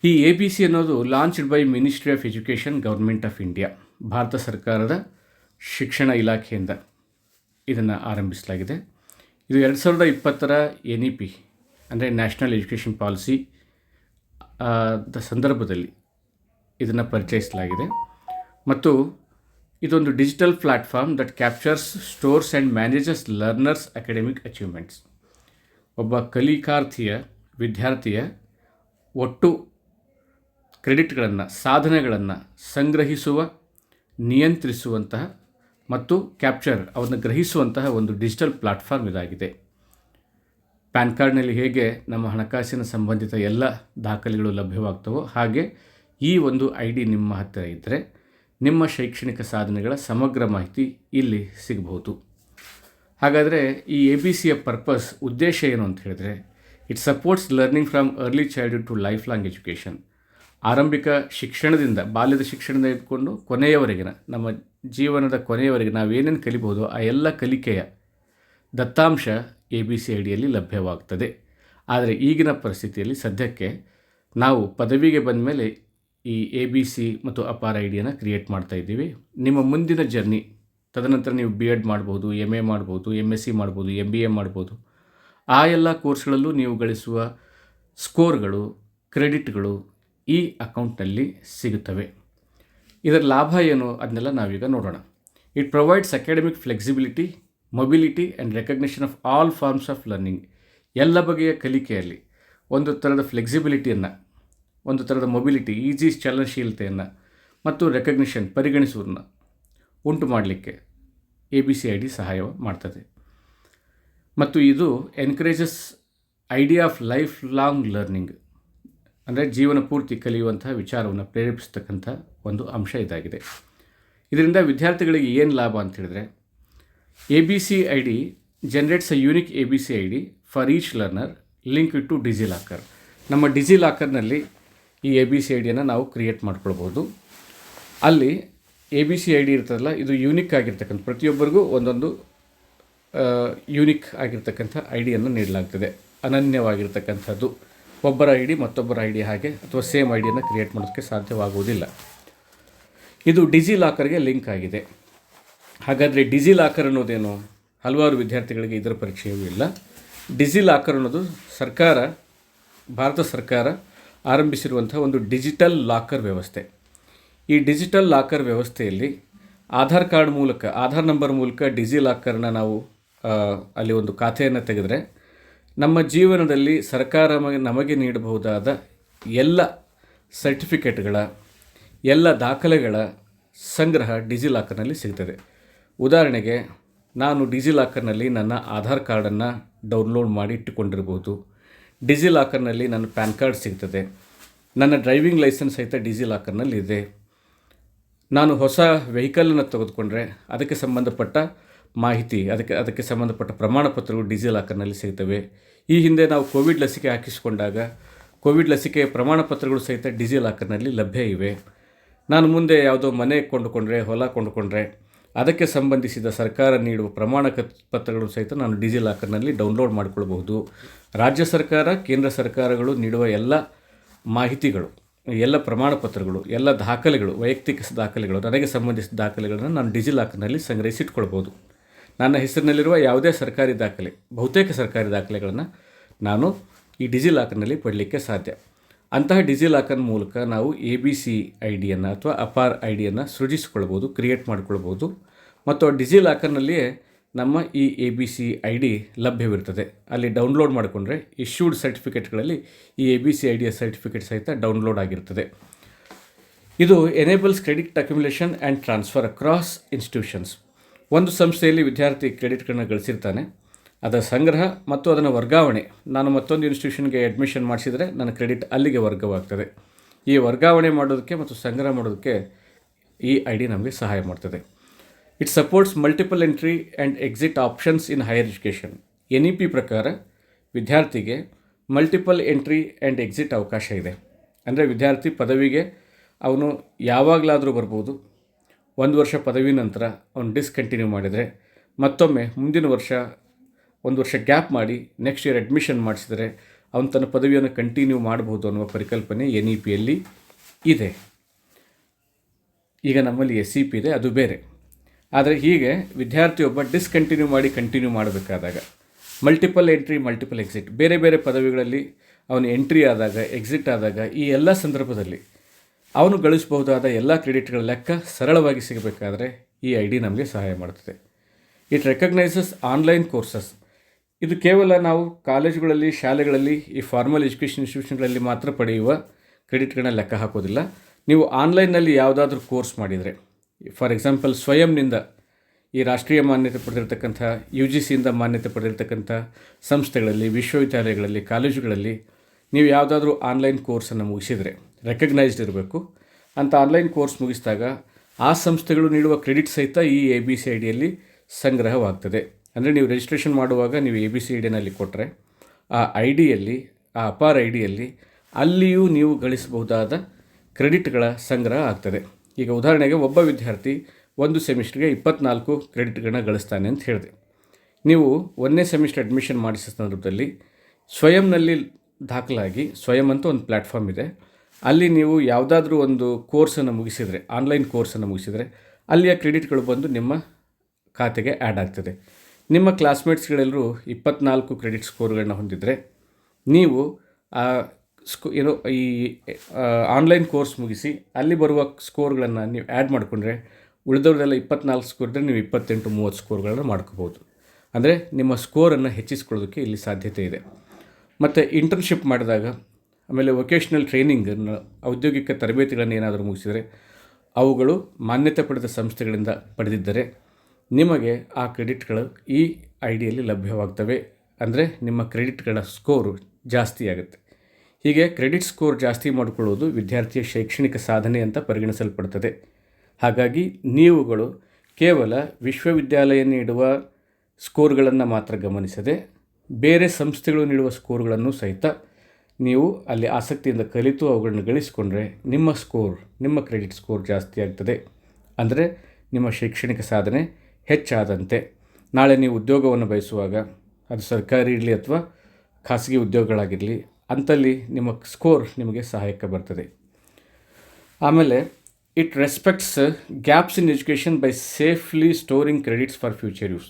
ಈ ಎ ಬಿ ಸಿ ಅನ್ನೋದು launched by ministry of education government of India, Bharat ಸರ್ಕಾರದ ಶಿಕ್ಷಣ ಇಲಾಖೆಯಿಂದ ಇದನ್ನು ಆರಂಭಿಸಲಾಗಿದೆ. ಇದು ಎರಡು ಸಾವಿರದ ಇಪ್ಪತ್ತರ ಎನ್ ಇ ಪಿ, ಅಂದರೆ ನ್ಯಾಷನಲ್ ಎಜುಕೇಷನ್ ಪಾಲಿಸಿ ದ ಸಂದರ್ಭದಲ್ಲಿ ಇದನ್ನು ಪರಿಚಯಿಸಲಾಗಿದೆ. ಮತ್ತು ಇದೊಂದು digital platform that captures stores and manages learners academic achievements ಒಬ್ಬ ಕಲಿಕಾರ್ಥಿಯ, ವಿದ್ಯಾರ್ಥಿಯ ಒಟ್ಟು ಕ್ರೆಡಿಟ್ಗಳನ್ನು ಸಾಧನೆಗಳನ್ನು ಸಂಗ್ರಹಿಸುವ, ನಿಯಂತ್ರಿಸುವಂತಹ ಮತ್ತು ಕ್ಯಾಪ್ಚರ್ ಅವನ್ನು ಗ್ರಹಿಸುವಂತಹ ಒಂದು ಡಿಜಿಟಲ್ ಪ್ಲಾಟ್ಫಾರ್ಮ್ ಇದಾಗಿದೆ. ಪ್ಯಾನ್ ಕಾರ್ಡ್ನಲ್ಲಿ ಹೇಗೆ ನಮ್ಮ ಹಣಕಾಸಿನ ಸಂಬಂಧಿತ ಎಲ್ಲ ದಾಖಲೆಗಳು ಲಭ್ಯವಾಗ್ತವೋ ಹಾಗೆ ಈ ಒಂದು ಐ ಡಿ ನಿಮ್ಮ ಹತ್ತಿರ ಇದ್ದರೆ ನಿಮ್ಮ ಶೈಕ್ಷಣಿಕ ಸಾಧನೆಗಳ ಸಮಗ್ರ ಮಾಹಿತಿ ಇಲ್ಲಿ ಸಿಗಬಹುದು. ಹಾಗಾದರೆ ಈ ಎ ಬಿ ಸಿಯ ಪರ್ಪಸ್ ಉದ್ದೇಶ ಏನು ಅಂತ ಹೇಳಿದ್ರೆ it supports learning from early childhood to life long education ಆರಂಭಿಕ ಶಿಕ್ಷಣದಿಂದ, ಬಾಲ್ಯದ ಶಿಕ್ಷಣದಿಂದ ಇಟ್ಕೊಂಡು ಕೊನೆಯವರೆಗಿನ ನಮ್ಮ ಜೀವನದ ಕೊನೆಯವರೆಗೆ ನಾವೇನೇನು ಕಲಿಬಹುದು, ಆ ಎಲ್ಲ ಕಲಿಕೆಯ ದತ್ತಾಂಶ ಎ ಬಿ ಸಿ ಅಡಿಯಲ್ಲಿ ಲಭ್ಯವಾಗ್ತದೆ. ಆದರೆ ಈಗಿನ ಪರಿಸ್ಥಿತಿಯಲ್ಲಿ ಸದ್ಯಕ್ಕೆ ನಾವು ಪದವಿಗೆ ಬಂದ ಮೇಲೆ ಈ ಎ ಬಿ ಸಿ ಮತ್ತು ಅಪಾರ ಐ ಡಿಯನ್ನು ಕ್ರಿಯೇಟ್ ಮಾಡ್ತಾ ಇದ್ದೀವಿ. ನಿಮ್ಮ ಮುಂದಿನ ಜರ್ನಿ, ತದನಂತರ ನೀವು ಬಿ ಎಡ್ ಮಾಡ್ಬೋದು ಎಂ ಎ ಮಾಡ್ಬೋದು ಎಂ ಎಸ್ ಸಿ ಮಾಡ್ಬೋದು ಎಂ ಬಿ ಎ ಮಾಡ್ಬೋದು, ಆ ಎಲ್ಲ ಕೋರ್ಸ್ಗಳಲ್ಲೂ ನೀವು ಗಳಿಸುವ ಸ್ಕೋರ್ಗಳು, ಕ್ರೆಡಿಟ್ಗಳು ಈ ಅಕೌಂಟ್ನಲ್ಲಿ ಸಿಗುತ್ತವೆ. ಇದರ ಲಾಭ ಏನು ಅದನ್ನೆಲ್ಲ ನಾವೀಗ ನೋಡೋಣ. It provides academic flexibility mobility and recognition of all forms of learning ಎಲ್ಲ ಬಗೆಯ ಕಲಿಕೆಯಲ್ಲಿ ಒಂದು ಥರದ ಫ್ಲೆಕ್ಸಿಬಿಲಿಟಿಯನ್ನು ಒಂದು ಥರದ ಮೊಬಿಲಿಟಿ ಈಜಿ ಚಲನಶೀಲತೆಯನ್ನು ಮತ್ತು ರೆಕಗ್ನಿಷನ್ ಪರಿಗಣಿಸುವುದನ್ನು ಉಂಟು ಮಾಡಲಿಕ್ಕೆ A B C I D ಸಹಾಯ ಮಾಡ್ತದೆ. ಮತ್ತು ಇದು encourages idea of life long learning ಅಂದರೆ ಜೀವನ ಪೂರ್ತಿ ಕಲಿಯುವಂತಹ ವಿಚಾರವನ್ನು ಪ್ರೇರೇಪಿಸ್ತಕ್ಕಂಥ ಒಂದು ಅಂಶ ಇದಾಗಿದೆ. ಇದರಿಂದ ವಿದ್ಯಾರ್ಥಿಗಳಿಗೆ ಏನು ಲಾಭ ಅಂತ ಹೇಳಿದ್ರೆ A B C I D generates a unique A B C I D for each learner link to DigiLocker ನಮ್ಮ ಡಿಜಿ ಲಾಕರ್ನಲ್ಲಿ ಈ ಎ ಬಿ ಸಿ ಐ ಡಿಯನ್ನು ನಾವು ಕ್ರಿಯೇಟ್ ಮಾಡ್ಕೊಳ್ಬೋದು ಅಲ್ಲಿ A B C I D ಇರ್ತದಲ್ಲ, ಇದು ಯೂನಿಕ್ ಆಗಿರ್ತಕ್ಕಂಥ, ಪ್ರತಿಯೊಬ್ಬರಿಗೂ ಒಂದೊಂದು ಯೂನಿಕ್ ಆಗಿರ್ತಕ್ಕಂಥ ಐ ಡಿಯನ್ನು ನೀಡಲಾಗ್ತದೆ. ಅನನ್ಯವಾಗಿರ್ತಕ್ಕಂಥದ್ದು. ಒಬ್ಬರ ಐ ಡಿ ಮತ್ತೊಬ್ಬರ ಐ ಡಿ ಹಾಗೆ ಅಥವಾ ಸೇಮ್ ಐ ಡಿಯನ್ನು ಕ್ರಿಯೇಟ್ ಮಾಡೋದಕ್ಕೆ ಸಾಧ್ಯವಾಗುವುದಿಲ್ಲ. ಇದು ಡಿಜಿ ಲಾಕರ್ಗೆ ಲಿಂಕ್ ಆಗಿದೆ. ಹಾಗಾದರೆ ಡಿಜಿ ಲಾಕರ್ ಅನ್ನೋದೇನು? ಹಲವಾರು ವಿದ್ಯಾರ್ಥಿಗಳಿಗೆ ಇದರ ಪರಿಚಯವೂ ಇಲ್ಲ. ಡಿಜಿ ಲಾಕರ್ ಅನ್ನೋದು ಸರ್ಕಾರ, ಭಾರತ ಸರ್ಕಾರ ಆರಂಭಿಸಿರುವಂಥ ಒಂದು ಡಿಜಿಟಲ್ ಲಾಕರ್ ವ್ಯವಸ್ಥೆ. ಈ ಡಿಜಿಟಲ್ ಲಾಕರ್ ವ್ಯವಸ್ಥೆಯಲ್ಲಿ ಆಧಾರ್ ಕಾರ್ಡ್ ಮೂಲಕ, ಆಧಾರ್ ನಂಬರ್ ಮೂಲಕ ಡಿಜಿ ಲಾಕರ್ನ ನಾವು ಅಲ್ಲಿ ಒಂದು ಖಾತೆಯನ್ನು ತೆಗೆದರೆ ನಮ್ಮ ಜೀವನದಲ್ಲಿ ಸರ್ಕಾರ ನಮಗೆ ನೀಡಬಹುದಾದ ಎಲ್ಲ ಸರ್ಟಿಫಿಕೇಟ್ಗಳ, ಎಲ್ಲ ದಾಖಲೆಗಳ ಸಂಗ್ರಹ ಡಿಜಿ ಲಾಕರ್ನಲ್ಲಿ ಸಿಗ್ತದೆ. ಉದಾಹರಣೆಗೆ, ನಾನು ಡಿಜಿ ಲಾಕರ್ನಲ್ಲಿ ನನ್ನ ಆಧಾರ್ ಕಾರ್ಡನ್ನು ಡೌನ್ಲೋಡ್ ಮಾಡಿ ಇಟ್ಟುಕೊಂಡಿರ್ಬೋದು. ಡಿಜಿ ಲಾಕರ್ನಲ್ಲಿ ನನ್ನ ಪ್ಯಾನ್ ಕಾರ್ಡ್ ಸಿಗ್ತದೆ. ನನ್ನ ಡ್ರೈವಿಂಗ್ ಲೈಸೆನ್ಸ್ ಸಹಿತ ಡಿಜಿ ಲಾಕರ್ನಲ್ಲಿ ಇದೆ. ನಾನು ಹೊಸ ವೆಹಿಕಲನ್ನು ತೆಗೆದುಕೊಂಡ್ರೆ ಅದಕ್ಕೆ ಸಂಬಂಧಪಟ್ಟ ಮಾಹಿತಿ, ಅದಕ್ಕೆ ಅದಕ್ಕೆ ಸಂಬಂಧಪಟ್ಟ ಪ್ರಮಾಣ ಪತ್ರಗಳು ಡಿಜಿ ಲಾಕರ್ನಲ್ಲಿ ಸಿಗ್ತವೆ. ಈ ಹಿಂದೆ ನಾವು ಕೋವಿಡ್ ಲಸಿಕೆ ಹಾಕಿಸಿಕೊಂಡಾಗ ಕೋವಿಡ್ ಲಸಿಕೆ ಪ್ರಮಾಣ ಪತ್ರಗಳು ಸಹಿತ ಡಿಜಿ ಲಾಕರ್ನಲ್ಲಿ ಲಭ್ಯ ಇವೆ. ನಾನು ಮುಂದೆ ಯಾವುದೋ ಮನೆ ಕೊಂಡುಕೊಂಡ್ರೆ, ಹೊಲ ಕೊಂಡುಕೊಂಡ್ರೆ, ಅದಕ್ಕೆ ಸಂಬಂಧಿಸಿದ ಸರ್ಕಾರ ನೀಡುವ ಪ್ರಮಾಣ ಪತ್ರಗಳು ಸಹಿತ ನಾನು ಡಿಜಿ ಲಾಕರ್ನಲ್ಲಿ ಡೌನ್ಲೋಡ್ ಮಾಡಿಕೊಳ್ಬಹುದು. ರಾಜ್ಯ ಸರ್ಕಾರ, ಕೇಂದ್ರ ಸರ್ಕಾರಗಳು ನೀಡುವ ಎಲ್ಲ ಮಾಹಿತಿಗಳು, ಎಲ್ಲ ಪ್ರಮಾಣ ಪತ್ರಗಳು ಎಲ್ಲ ದಾಖಲೆಗಳು, ವೈಯಕ್ತಿಕ ದಾಖಲೆಗಳು, ನನಗೆ ಸಂಬಂಧಿಸಿದ ದಾಖಲೆಗಳನ್ನು ನಾನು ಡಿಜಿ ಲಾಕರ್ನಲ್ಲಿ ಸಂಗ್ರಹಿಸಿಟ್ಕೊಳ್ಬೋದು ನನ್ನ ಹೆಸರಿನಲ್ಲಿರುವ ಯಾವುದೇ ಸರ್ಕಾರಿ ದಾಖಲೆ, ಬಹುತೇಕ ಸರ್ಕಾರಿ ದಾಖಲೆಗಳನ್ನು ನಾನು ಈ ಡಿಜಿ ಲಾಕರ್ನಲ್ಲಿ ಪಡಲಿಕ್ಕೆ ಸಾಧ್ಯ. ಅಂತಹ ಡಿಜಿ ಲಾಕರ್ ಮೂಲಕ ನಾವು ಎ ಬಿ ಸಿ ಐ ಡಿಯನ್ನು ಅಥವಾ ಅಪಾರ್ ಐ ಡಿಯನ್ನು ಸೃಜಿಸಿಕೊಳ್ಬೋದು, ಕ್ರಿಯೇಟ್ ಮಾಡಿಕೊಳ್ಬೋದು ಮತ್ತು ಡಿಜಿ ಲಾಕರ್ನಲ್ಲಿಯೇ ನಮ್ಮ ಈ A B C I D ಲಭ್ಯವಿರ್ತದೆ ಅಲ್ಲಿ ಡೌನ್ಲೋಡ್ ಮಾಡಿಕೊಂಡ್ರೆ ಇಶ್ಯೂಡ್ ಸರ್ಟಿಫಿಕೇಟ್ಗಳಲ್ಲಿ ಈ ಎ ಬಿ ಸಿ ಐ ಡಿಯ ಸರ್ಟಿಫಿಕೇಟ್ ಸಹಿತ ಡೌನ್ಲೋಡ್ ಆಗಿರ್ತದೆ ಇದು enables credit accumulation and transfer across institutions. ಒಂದು ಸಂಸ್ಥೆಯಲ್ಲಿ ವಿದ್ಯಾರ್ಥಿ ಕ್ರೆಡಿಟ್ಗಳನ್ನ ಗಳಿಸಿರ್ತಾನೆ. ಅದರ ಸಂಗ್ರಹ ಮತ್ತು ಅದನ್ನು ವರ್ಗಾವಣೆ. ನಾನು ಮತ್ತೊಂದು ಇನ್ಸ್ಟಿಟ್ಯೂಷನ್ಗೆ ಅಡ್ಮಿಷನ್ ಮಾಡಿಸಿದರೆ ನನ್ನ ಕ್ರೆಡಿಟ್ ಅಲ್ಲಿಗೆ ವರ್ಗವಾಗ್ತದೆ. ಈ ವರ್ಗಾವಣೆ ಮಾಡೋದಕ್ಕೆ ಮತ್ತು ಸಂಗ್ರಹ ಮಾಡೋದಕ್ಕೆ ಈ ಐ ಡಿ ನಮಗೆ ಸಹಾಯ ಮಾಡ್ತದೆ. It supports multiple entry and exit options in higher education N E P ಪ್ರಕಾರ ವಿದ್ಯಾರ್ಥಿಗೆ ಮಲ್ಟಿಪಲ್ ಎಂಟ್ರಿ ಆ್ಯಂಡ್ ಎಕ್ಸಿಟ್ ಅವಕಾಶ ಇದೆ. ಅಂದರೆ ವಿದ್ಯಾರ್ಥಿ ಪದವಿಗೆ ಅವನು ಯಾವಾಗಲಾದರೂ ಬರ್ಬೋದು. ಒಂದು ವರ್ಷ ಪದವಿ ನಂತರ ಅವನು ಡಿಸ್ಕಂಟಿನ್ಯೂ ಮಾಡಿದರೆ ಮತ್ತೊಮ್ಮೆ ಮುಂದಿನ ವರ್ಷ ಒಂದು ವರ್ಷ ಗ್ಯಾಪ್ ಮಾಡಿ ನೆಕ್ಸ್ಟ್ ಇಯರ್ ಅಡ್ಮಿಷನ್ ಮಾಡಿಸಿದರೆ ಅವನು ತನ್ನ ಪದವಿಯನ್ನು ಕಂಟಿನ್ಯೂ ಮಾಡಬಹುದು ಅನ್ನುವ ಪರಿಕಲ್ಪನೆ ಎನ್ ಇ ಪಿಯಲ್ಲಿ ಇದೆ. ಈಗ ನಮ್ಮಲ್ಲಿ ಎಸ್ ಸಿ ಪಿ ಇದೆ, ಅದು ಬೇರೆ. ಆದರೆ ಹೀಗೆ ವಿದ್ಯಾರ್ಥಿಯೊಬ್ಬ ಡಿಸ್ಕಂಟಿನ್ಯೂ ಮಾಡಿ ಕಂಟಿನ್ಯೂ ಮಾಡಬೇಕಾದಾಗ ಮಲ್ಟಿಪಲ್ ಎಂಟ್ರಿ ಮಲ್ಟಿಪಲ್ ಎಕ್ಸಿಟ್ ಬೇರೆ ಬೇರೆ ಪದವಿಗಳಲ್ಲಿ ಅವನು ಎಂಟ್ರಿ ಆದಾಗ ಎಕ್ಸಿಟ್ ಆದಾಗ ಈ ಎಲ್ಲ ಸಂದರ್ಭದಲ್ಲಿ ಅವನು ಗಳಿಸಬಹುದಾದ ಎಲ್ಲ ಕ್ರೆಡಿಟ್ಗಳ ಲೆಕ್ಕ ಸರಳವಾಗಿ ಸಿಗಬೇಕಾದರೆ ಈ ಐ ಡಿ ನಮಗೆ ಸಹಾಯ ಮಾಡುತ್ತದೆ. It recognises online courses. ಇದು ಕೇವಲ ನಾವು ಕಾಲೇಜುಗಳಲ್ಲಿ, ಶಾಲೆಗಳಲ್ಲಿ, ಈ ಫಾರ್ಮಲ್ ಎಜುಕೇಷನ್ ಇನ್ಸ್ಟಿಟ್ಯೂಷನ್ಗಳಲ್ಲಿ ಮಾತ್ರ ಪಡೆಯುವ ಕ್ರೆಡಿಟ್ಗಳನ್ನ ಲೆಕ್ಕ ಹಾಕೋದಿಲ್ಲ. ನೀವು ಆನ್ಲೈನ್ನಲ್ಲಿ ಯಾವುದಾದ್ರೂ ಕೋರ್ಸ್ ಮಾಡಿದರೆ, ಫಾರ್ ಎಕ್ಸಾಂಪಲ್ ಸ್ವಯಂನಿಂದ ಈ ರಾಷ್ಟ್ರೀಯ ಮಾನ್ಯತೆ ಪಡೆದಿರತಕ್ಕಂಥ ಯು ಜಿ ಸಿಯಿಂದ ಮಾನ್ಯತೆ ಪಡೆದಿರತಕ್ಕಂಥ ಸಂಸ್ಥೆಗಳಲ್ಲಿ, ವಿಶ್ವವಿದ್ಯಾಲಯಗಳಲ್ಲಿ, ಕಾಲೇಜುಗಳಲ್ಲಿ ನೀವು ಯಾವುದಾದ್ರೂ ಆನ್ಲೈನ್ ಕೋರ್ಸನ್ನು ಮುಗಿಸಿದರೆ ರೆಕಗ್ನೈಸ್ಡ್ ಇರಬೇಕು. ಅಂತ ಆನ್ಲೈನ್ ಕೋರ್ಸ್ ಮುಗಿಸಿದಾಗ ಆ ಸಂಸ್ಥೆಗಳು ನೀಡುವ ಕ್ರೆಡಿಟ್ ಸಹಿತ ಈ ಎ ಬಿ ಸಿ ಐ ಡಿಯಲ್ಲಿ ಸಂಗ್ರಹವಾಗ್ತದೆ. ಅಂದರೆ ನೀವು ರಿಜಿಸ್ಟ್ರೇಷನ್ ಮಾಡುವಾಗ ನೀವು ಎ ಬಿ ಸಿ ಐ ಡಿನಲ್ಲಿ ಕೊಟ್ಟರೆ ಆ ಐ ಡಿಯಲ್ಲಿ ಆ ಅಪಾರ್ ಐ ಡಿಯಲ್ಲಿ ಅಲ್ಲಿಯೂ ನೀವು ಗಳಿಸಬಹುದಾದ ಕ್ರೆಡಿಟ್ಗಳ ಸಂಗ್ರಹ ಆಗ್ತದೆ. ಈಗ ಉದಾಹರಣೆಗೆ ಒಬ್ಬ ವಿದ್ಯಾರ್ಥಿ ಒಂದು ಸೆಮಿಸ್ಟ್ರಿಗೆ ಇಪ್ಪತ್ನಾಲ್ಕು ಕ್ರೆಡಿಟ್ಗಳನ್ನ ಗಳಿಸ್ತಾನೆ ಅಂತ ಹೇಳಿದೆ. ನೀವು ಒಂದನೇ ಸೆಮಿಸ್ಟರ್ ಅಡ್ಮಿಷನ್ ಮಾಡಿಸಿದ ಸಂದರ್ಭದಲ್ಲಿ ಸ್ವಯಂನಲ್ಲಿ ದಾಖಲಾಗಿ, ಸ್ವಯಂ ಅಂತ ಒಂದು ಪ್ಲ್ಯಾಟ್ಫಾರ್ಮ್ ಇದೆ. ಅಲ್ಲಿ ನೀವು ಯಾವುದಾದ್ರೂ ಒಂದು ಕೋರ್ಸನ್ನು ಮುಗಿಸಿದರೆ ಆನ್ಲೈನ್ ಕೋರ್ಸನ್ನು ಮುಗಿಸಿದರೆ, ಅಲ್ಲಿಯ ಕ್ರೆಡಿಟ್ಗಳು ಬಂದು ನಿಮ್ಮ ಖಾತೆಗೆ ಆ್ಯಡ್ ಆಗ್ತದೆ. ನಿಮ್ಮ ಕ್ಲಾಸ್ಮೇಟ್ಸ್ಗಳೆಲ್ಲರೂ ಇಪ್ಪತ್ನಾಲ್ಕು ಕ್ರೆಡಿಟ್ ಸ್ಕೋರ್ಗಳನ್ನ ಹೊಂದಿದರೆ, ನೀವು ಸ್ಕೋ ಏನೋ ಈ ಆನ್ಲೈನ್ ಕೋರ್ಸ್ ಮುಗಿಸಿ ಅಲ್ಲಿ ಬರುವ ಸ್ಕೋರ್ಗಳನ್ನು ನೀವು ಆ್ಯಡ್ ಮಾಡಿಕೊಂಡ್ರೆ, ಉಳಿದವ್ರದೆಲ್ಲ ಇಪ್ಪತ್ನಾಲ್ಕು ಸ್ಕೋರ್ ಇದ್ದರೆ ನೀವು ಇಪ್ಪತ್ತೆಂಟು, ಮೂವತ್ತು ಸ್ಕೋರ್ಗಳನ್ನು ಮಾಡ್ಕೋಬೋದು ಅಂದರೆ ನಿಮ್ಮ ಸ್ಕೋರನ್ನು ಹೆಚ್ಚಿಸ್ಕೊಳ್ಳೋದಕ್ಕೆ ಇಲ್ಲಿ ಸಾಧ್ಯತೆ ಇದೆ. ಮತ್ತು ಇಂಟರ್ನ್ಶಿಪ್ ಮಾಡಿದಾಗ ಆಮೇಲೆ ವೊಕೇಶ್ನಲ್ ಟ್ರೈನಿಂಗ್ ಔದ್ಯೋಗಿಕ ತರಬೇತಿಗಳನ್ನು ಏನಾದರೂ ಮುಗಿಸಿದರೆ, ಅವುಗಳು ಮಾನ್ಯತೆ ಪಡೆದ ಸಂಸ್ಥೆಗಳಿಂದ ಪಡೆದಿದ್ದರೆ ನಿಮಗೆ ಆ ಕ್ರೆಡಿಟ್ಗಳು ಈ ಐ ಡಿಯಲ್ಲಿ ಲಭ್ಯವಾಗ್ತವೆ. ಅಂದರೆ ನಿಮ್ಮ ಕ್ರೆಡಿಟ್ಗಳ ಸ್ಕೋರು ಜಾಸ್ತಿ ಆಗುತ್ತೆ. ಹೀಗೆ ಕ್ರೆಡಿಟ್ ಸ್ಕೋರ್ ಜಾಸ್ತಿ ಮಾಡಿಕೊಳ್ಳುವುದು ವಿದ್ಯಾರ್ಥಿಯ ಶೈಕ್ಷಣಿಕ ಸಾಧನೆ ಅಂತ ಪರಿಗಣಿಸಲ್ಪಡ್ತದೆ. ಹಾಗಾಗಿ ನೀವುಗಳು ಕೇವಲ ವಿಶ್ವವಿದ್ಯಾಲಯ ನೀಡುವ ಸ್ಕೋರ್ಗಳನ್ನು ಮಾತ್ರ ಗಮನಿಸದೆ, ಬೇರೆ ಸಂಸ್ಥೆಗಳು ನೀಡುವ ಸ್ಕೋರ್ಗಳನ್ನು ಸಹಿತ ನೀವು ಅಲ್ಲಿ ಆಸಕ್ತಿಯಿಂದ ಕಲಿತು ಅವುಗಳನ್ನು ಗಳಿಸಿಕೊಂಡ್ರೆ ನಿಮ್ಮ ಸ್ಕೋರ್, ನಿಮ್ಮ ಕ್ರೆಡಿಟ್ ಸ್ಕೋರ್ ಜಾಸ್ತಿ ಆಗ್ತದೆ. ಅಂದರೆ ನಿಮ್ಮ ಶೈಕ್ಷಣಿಕ ಸಾಧನೆ ಹೆಚ್ಚಾದಂತೆ. ನಾಳೆ ನೀವು ಉದ್ಯೋಗವನ್ನು ಬಯಸುವಾಗ, ಅದು ಸರ್ಕಾರಿ ಇರಲಿ ಅಥವಾ ಖಾಸಗಿ ಉದ್ಯೋಗಗಳಾಗಿರಲಿ ಅಂತಲ್ಲಿ ನಿಮ್ಮ ಸ್ಕೋರ್ ನಿಮಗೆ ಸಹಾಯಕ್ಕೆ ಬರ್ತದೆ. ಆಮೇಲೆ it respects gaps in education by safely storing credits for future use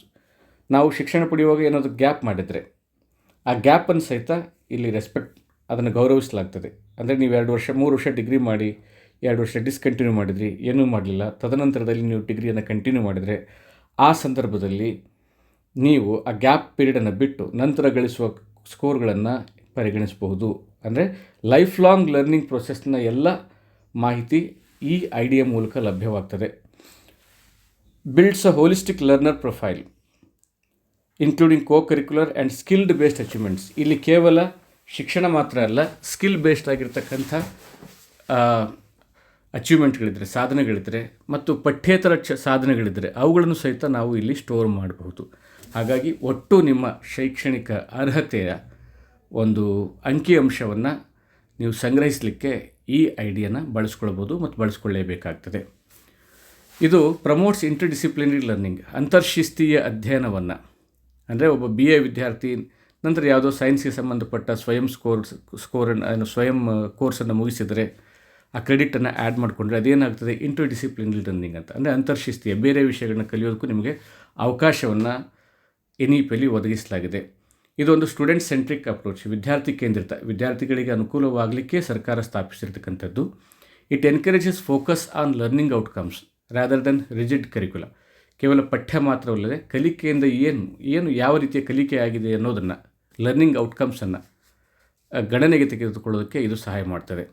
ನಾವು ಶಿಕ್ಷಣ ಪಡೆಯುವಾಗ ಏನಾದರೂ ಗ್ಯಾಪ್ ಮಾಡಿದರೆ, ಆ ಗ್ಯಾಪನ್ನು ಸಹಿತ ಇಲ್ಲಿ ರೆಸ್ಪೆಕ್ಟ್ ಅದನ್ನು ಗೌರವಿಸಲಾಗ್ತದೆ. ಅಂದರೆ ನೀವು ಎರಡು ವರ್ಷ, ಮೂರು ವರ್ಷ ಡಿಗ್ರಿ ಮಾಡಿ, ಎರಡು ವರ್ಷ ಡಿಸ್ಕಂಟಿನ್ಯೂ ಮಾಡಿದ್ರಿ, ಏನೂ ಮಾಡಲಿಲ್ಲ. ತದನಂತರದಲ್ಲಿ ನೀವು ಡಿಗ್ರಿಯನ್ನು ಕಂಟಿನ್ಯೂ ಮಾಡಿದರೆ, ಆ ಸಂದರ್ಭದಲ್ಲಿ ನೀವು ಆ ಗ್ಯಾಪ್ ಪೀರಿಯಡನ್ನು ಬಿಟ್ಟು ನಂತರ ಗಳಿಸುವ ಸ್ಕೋರ್ಗಳನ್ನು ಪರಿಗಣಿಸಬಹುದು. ಅಂದರೆ ಲೈಫ್ ಲಾಂಗ್ ಲರ್ನಿಂಗ್ ಪ್ರೊಸೆಸ್ನ ಎಲ್ಲ ಮಾಹಿತಿ ಈ ಐಡಿಯಾ ಡಿಯ ಮೂಲಕ ಲಭ್ಯವಾಗ್ತದೆ. Builds a holistic learner profile, including co curricular and skilled based achievements. ಇಲ್ಲಿ ಕೇವಲ ಶಿಕ್ಷಣ ಮಾತ್ರ ಅಲ್ಲ ಸ್ಕಿಲ್ ಬೇಸ್ಡ್ ಆಗಿರ್ತಕ್ಕಂಥ ಅಚೀವ್ಮೆಂಟ್ಗಳಿದ್ದರೆ ಸಾಧನೆಗಳಿದ್ದರೆ ಮತ್ತು ಪಠ್ಯೇತರ ಚ ಸಾಧನೆಗಳಿದ್ದರೆ ಅವುಗಳನ್ನು ಸಹಿತ ನಾವು ಇಲ್ಲಿ ಸ್ಟೋರ್ ಮಾಡಬಹುದು. ಹಾಗಾಗಿ ಒಟ್ಟು ನಿಮ್ಮ ಶೈಕ್ಷಣಿಕ ಅರ್ಹತೆಯ ಒಂದು ಅಂಕಿಅಂಶವನ್ನು ನೀವು ಸಂಗ್ರಹಿಸಲಿಕ್ಕೆ ಈ ಐಡಿಯನ್ನು ಬಳಸ್ಕೊಳ್ಬೋದು ಮತ್ತು ಬಳಸ್ಕೊಳ್ಳೇಬೇಕಾಗ್ತದೆ. ಇದು ಪ್ರಮೋಟ್ಸ್ ಇಂಟರ್ ಡಿಸಿಪ್ಲಿನರಿ ಲರ್ನಿಂಗ್ ಅಂತರ್ಶಿಸ್ತೀಯ ಅಧ್ಯಯನವನ್ನು. ಅಂದರೆ ಒಬ್ಬ ಬಿ ಎ ವಿದ್ಯಾರ್ಥಿ ನಂತರ ಯಾವುದೋ ಸೈನ್ಸ್ಗೆ ಸಂಬಂಧಪಟ್ಟ ಸ್ವಯಂ ಸ್ಕೋರ್ಸ್ ಸ್ಕೋರನ್ನು ಸ್ವಯಂ ಕೋರ್ಸನ್ನು ಮುಗಿಸಿದರೆ ಆ ಕ್ರೆಡಿಟನ್ನು ಆ್ಯಡ್ ಮಾಡಿಕೊಂಡ್ರೆ ಅದೇನಾಗ್ತದೆ? ಇಂಟರ್ ಡಿಸಿಪ್ಲಿನ್ ಲರ್ನಿಂಗ್ ಅಂತ. ಅಂದರೆ ಅಂತರ್ಶಿಸ್ತೀಯ ಬೇರೆ ವಿಷಯಗಳನ್ನ ಕಲಿಯೋದಕ್ಕೂ ನಿಮಗೆ ಅವಕಾಶವನ್ನು ಎನಿ ಇ ಪಿಯಲ್ಲಿ ಒದಗಿಸಲಾಗಿದೆ. ಇದೊಂದು ಸ್ಟೂಡೆಂಟ್ ಸೆಂಟ್ರಿಕ್ ಅಪ್ರೋಚ್ ವಿದ್ಯಾರ್ಥಿ ಕೇಂದ್ರಿತ. ವಿದ್ಯಾರ್ಥಿಗಳಿಗೆ ಅನುಕೂಲವಾಗಲಿಕ್ಕೆ ಸರ್ಕಾರ ಸ್ಥಾಪಿಸಿರ್ತಕ್ಕಂಥದ್ದು. It encourages focus on learning outcomes rather than rigid curricula ಕೇವಲ ಪಠ್ಯ ಮಾತ್ರವಲ್ಲದೆ ಕಲಿಕೆಯಿಂದ ಏನು ಏನು ಯಾವ ರೀತಿಯ ಕಲಿಕೆ ಆಗಿದೆ ಅನ್ನೋದನ್ನು ಲರ್ನಿಂಗ್ ಔಟ್ಕಮ್ಸನ್ನು ಗಣನೆಗೆ ತೆಗೆದುಕೊಳ್ಳೋದಕ್ಕೆ ಇದು ಸಹಾಯ ಮಾಡ್ತದೆ.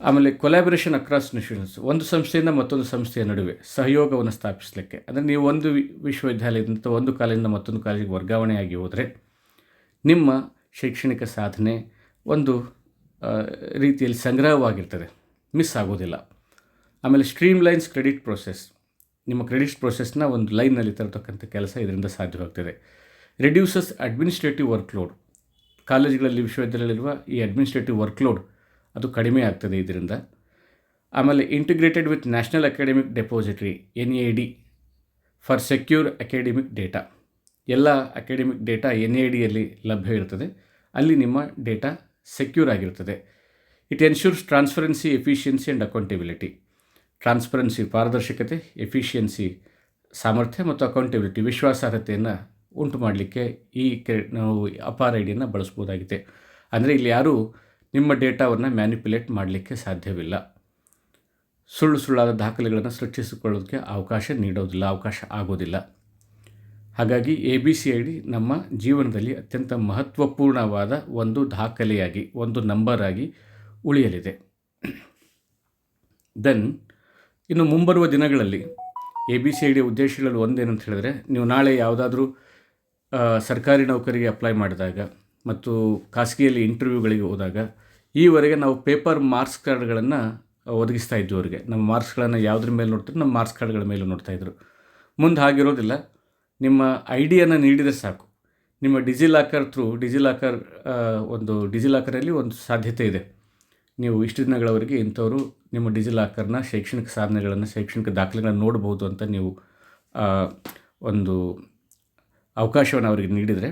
ಆಮೇಲೆ ಕೊಲಾಬ್ರೇಷನ್ ಅಕ್ರಾಸ್ ನೇಷನ್ಸ್ ಒಂದು ಸಂಸ್ಥೆಯಿಂದ ಮತ್ತೊಂದು ಸಂಸ್ಥೆಯ ನಡುವೆ ಸಹಯೋಗವನ್ನು ಸ್ಥಾಪಿಸಲಿಕ್ಕೆ. ಅಂದರೆ ನೀವು ಒಂದು ವಿಶ್ವವಿದ್ಯಾಲಯದಿಂದ ಒಂದು ಕಾಲೇಜಿಂದ ಮತ್ತೊಂದು ಕಾಲೇಜಿಗೆ ವರ್ಗಾವಣೆಯಾಗಿ ಹೋದರೆ ನಿಮ್ಮ ಶೈಕ್ಷಣಿಕ ಸಾಧನೆ ಒಂದು ರೀತಿಯಲ್ಲಿ ಸಂಗ್ರಹವಾಗಿರ್ತದೆ, ಮಿಸ್ ಆಗೋದಿಲ್ಲ. ಆಮೇಲೆ ಸ್ಟ್ರೀಮ್ ಲೈನ್ಸ್ ಕ್ರೆಡಿಟ್ ಪ್ರೋಸೆಸ್ ನಿಮ್ಮ ಕ್ರೆಡಿಟ್ ಪ್ರೋಸೆಸ್ನ ಒಂದು ಲೈನಲ್ಲಿ ತರತಕ್ಕಂಥ ಕೆಲಸ ಇದರಿಂದ ಸಾಧ್ಯವಾಗ್ತದೆ. ರಿಡ್ಯೂಸಸ್ ಅಡ್ಮಿನಿಸ್ಟ್ರೇಟಿವ್ ವರ್ಕ್ಲೋಡ್ ಕಾಲೇಜುಗಳಲ್ಲಿ ವಿಶ್ವವಿದ್ಯಾಲಯದಲ್ಲಿರುವ ಈ ಅಡ್ಮಿನಿಸ್ಟ್ರೇಟಿವ್ ವರ್ಕ್ಲೋಡ್ ಅದು ಕಡಿಮೆ ಆಗ್ತದೆ ಇದರಿಂದ. ಆಮೇಲೆ integrated with national academic depository N A D for secure academic data ಎಲ್ಲ ಅಕಾಡೆಮಿಕ್ ಡೇಟಾ ಎನ್ ಎ ಡಿಯಲ್ಲಿ ಲಭ್ಯ ಇರ್ತದೆ ಅಲ್ಲಿ ನಿಮ್ಮ ಡೇಟಾ ಸೆಕ್ಯೂರ್ ಆಗಿರ್ತದೆ it ensures transparency efficiency and accountability transparency ಪಾರದರ್ಶಕತೆ ಎಫಿಷಿಯನ್ಸಿ ಸಾಮರ್ಥ್ಯ ಮತ್ತು ಅಕೌಂಟೆಬಿಲಿಟಿ ವಿಶ್ವಾಸಾರ್ಹತೆಯನ್ನು ಉಂಟು ಮಾಡಲಿಕ್ಕೆ ಈ ಕ್ರೆ ನಾವು ಅಪಾರ ಡಿಯನ್ನು ಬಳಸ್ಬೋದಾಗಿದೆ. ಅಂದರೆ ಇಲ್ಲಿ ಯಾರೂ ನಿಮ್ಮ ಡೇಟಾವನ್ನು ಮ್ಯಾನಿಪ್ಯುಲೇಟ್ ಮಾಡಲಿಕ್ಕೆ ಸಾಧ್ಯವಿಲ್ಲ. ಸುಳ್ಳು ಸುಳ್ಳಾದ ದಾಖಲೆಗಳನ್ನು ಸೃಷ್ಟಿಸಿಕೊಳ್ಳೋದಕ್ಕೆ ಅವಕಾಶ ನೀಡೋದಿಲ್ಲ, ಅವಕಾಶ ಆಗೋದಿಲ್ಲ. ಹಾಗಾಗಿ A B C I D ನಮ್ಮ ಜೀವನದಲ್ಲಿ ಅತ್ಯಂತ ಮಹತ್ವಪೂರ್ಣವಾದ ಒಂದು ದಾಖಲೆಯಾಗಿ, ಒಂದು ನಂಬರ್ ಆಗಿ ಉಳಿಯಲಿದೆ. ದೆನ್ ಇನ್ನು ಮುಂಬರುವ ದಿನಗಳಲ್ಲಿ A B C I D ಉದ್ದೇಶಗಳಲ್ಲಿ ಒಂದೇನಂತ ಹೇಳಿದ್ರೆ, ನೀವು ನಾಳೆ ಯಾವುದಾದ್ರೂ ಸರ್ಕಾರಿ ನೌಕರಿಗೆ ಅಪ್ಲೈ ಮಾಡಿದಾಗ ಮತ್ತು ಖಾಸಗಿಯಲ್ಲಿ ಇಂಟರ್ವ್ಯೂಗಳಿಗೆ ಹೋದಾಗ ಈವರೆಗೆ ನಾವು ಪೇಪರ್ ಮಾರ್ಕ್ಸ್ ಕಾರ್ಡ್ಗಳನ್ನು ಒದಗಿಸ್ತಾ ಇದ್ವಿ ಅವರಿಗೆ. ನಮ್ಮ ಮಾರ್ಕ್ಸ್ಗಳನ್ನು ಯಾವುದ್ರ ಮೇಲೆ ನೋಡ್ತಾರೆ ನಮ್ಮ ಮಾರ್ಕ್ಸ್ ಕಾರ್ಡ್ಗಳ ಮೇಲೆ ನೋಡ್ತಾಯಿದ್ರು ಮುಂದೆ ಹಾಗಿರೋದಿಲ್ಲ. ನಿಮ್ಮ ಐ ಡಿಯನ್ನು ನೀಡಿದರೆ ಸಾಕು. ನಿಮ್ಮ ಡಿಜಿಲಾಕರ್ ಥ್ರೂ ಡಿಜಿಲಾಕರ್ ಒಂದು ಡಿಜಿಲಾಕರಲ್ಲಿ ಒಂದು ಸಾಧ್ಯತೆ ಇದೆ. ನೀವು ಇಷ್ಟು ದಿನಗಳವರೆಗೆ ಇಂಥವರು ನಿಮ್ಮ ಡಿಜಿಲಾಕರ್ನ ಶೈಕ್ಷಣಿಕ ಸಾಧನೆಗಳನ್ನು, ಶೈಕ್ಷಣಿಕ ದಾಖಲೆಗಳನ್ನು ನೋಡ್ಬೋದು ಅಂತ ನೀವು ಒಂದು ಅವಕಾಶವನ್ನು ಅವರಿಗೆ ನೀಡಿದರೆ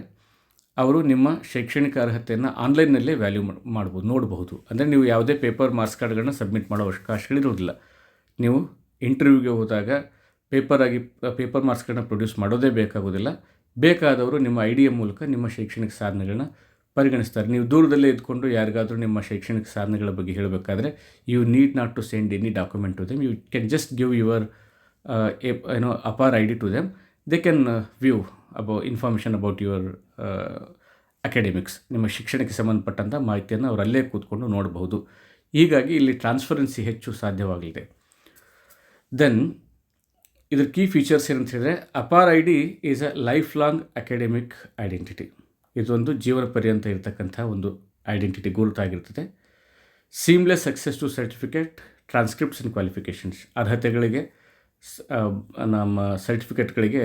ಅವರು ನಿಮ್ಮ ಶೈಕ್ಷಣಿಕ ಅರ್ಹತೆಯನ್ನು ಆನ್ಲೈನ್ನಲ್ಲೇ ವ್ಯಾಲ್ಯೂ ಮಾಡ್ಬೋದು, ನೋಡಬಹುದು. ಅಂದರೆ ನೀವು ಯಾವುದೇ ಪೇಪರ್ ಮಾರ್ಕ್ಸ್ ಕಾರ್ಡ್ಗಳನ್ನ ಸಬ್ಮಿಟ್ ಮಾಡೋ ಅವಕಾಶಗಳಿರೋದಿಲ್ಲ ನೀವು ಇಂಟರ್ವ್ಯೂಗೆ ಹೋದಾಗ ಪೇಪರ್ ಆಗಿ, ಪೇಪರ್ ಮಾರ್ಕ್ಸ್ಗಳನ್ನ ಪ್ರೊಡ್ಯೂಸ್ ಮಾಡೋದೇ ಬೇಕಾಗೋದಿಲ್ಲ ಬೇಕಾದವರು ನಿಮ್ಮ ಐ ಮೂಲಕ ನಿಮ್ಮ ಶೈಕ್ಷಣಿಕ ಸಾಧನೆಗಳನ್ನ ಪರಿಗಣಿಸ್ತಾರೆ. ನೀವು ದೂರದಲ್ಲೇ ಇದ್ಕೊಂಡು ಯಾರಿಗಾದರೂ ನಿಮ್ಮ ಶೈಕ್ಷಣಿಕ ಸಾಧನೆಗಳ ಬಗ್ಗೆ ಹೇಳಬೇಕಾದ್ರೆ you need not to send any document to them you can just give your ಏನೋ APAAR I D to them they can view about information about your academics ನಿಮ್ಮ ಶಿಕ್ಷಣಕ್ಕೆ ಸಂಬಂಧಪಟ್ಟಂಥ ಮಾಹಿತಿಯನ್ನು ಅವರು ಅಲ್ಲೇ ಕೂತ್ಕೊಂಡು ನೋಡಬಹುದು. ಹೀಗಾಗಿ ಇಲ್ಲಿ ಟ್ರಾನ್ಸ್ಪರೆನ್ಸಿ ಹೆಚ್ಚು ಸಾಧ್ಯವಾಗಲಿದೆ. ದೆನ್ ಇದ್ರ ಕೀ ಫೀಚರ್ಸ್ ಏನಂತ ಹೇಳಿದ್ರೆ APAAR I D is a life long academic identity ಇದೊಂದು ಜೀವನ ಪರ್ಯಂತ ಇರತಕ್ಕಂಥ ಒಂದು identity ಗುರುತಾಗಿರ್ತದೆ. Seamless success to certificate transcripts and qualifications ಅರ್ಹತೆಗಳಿಗೆ ನಮ್ಮ ಸರ್ಟಿಫಿಕೇಟ್ಗಳಿಗೆ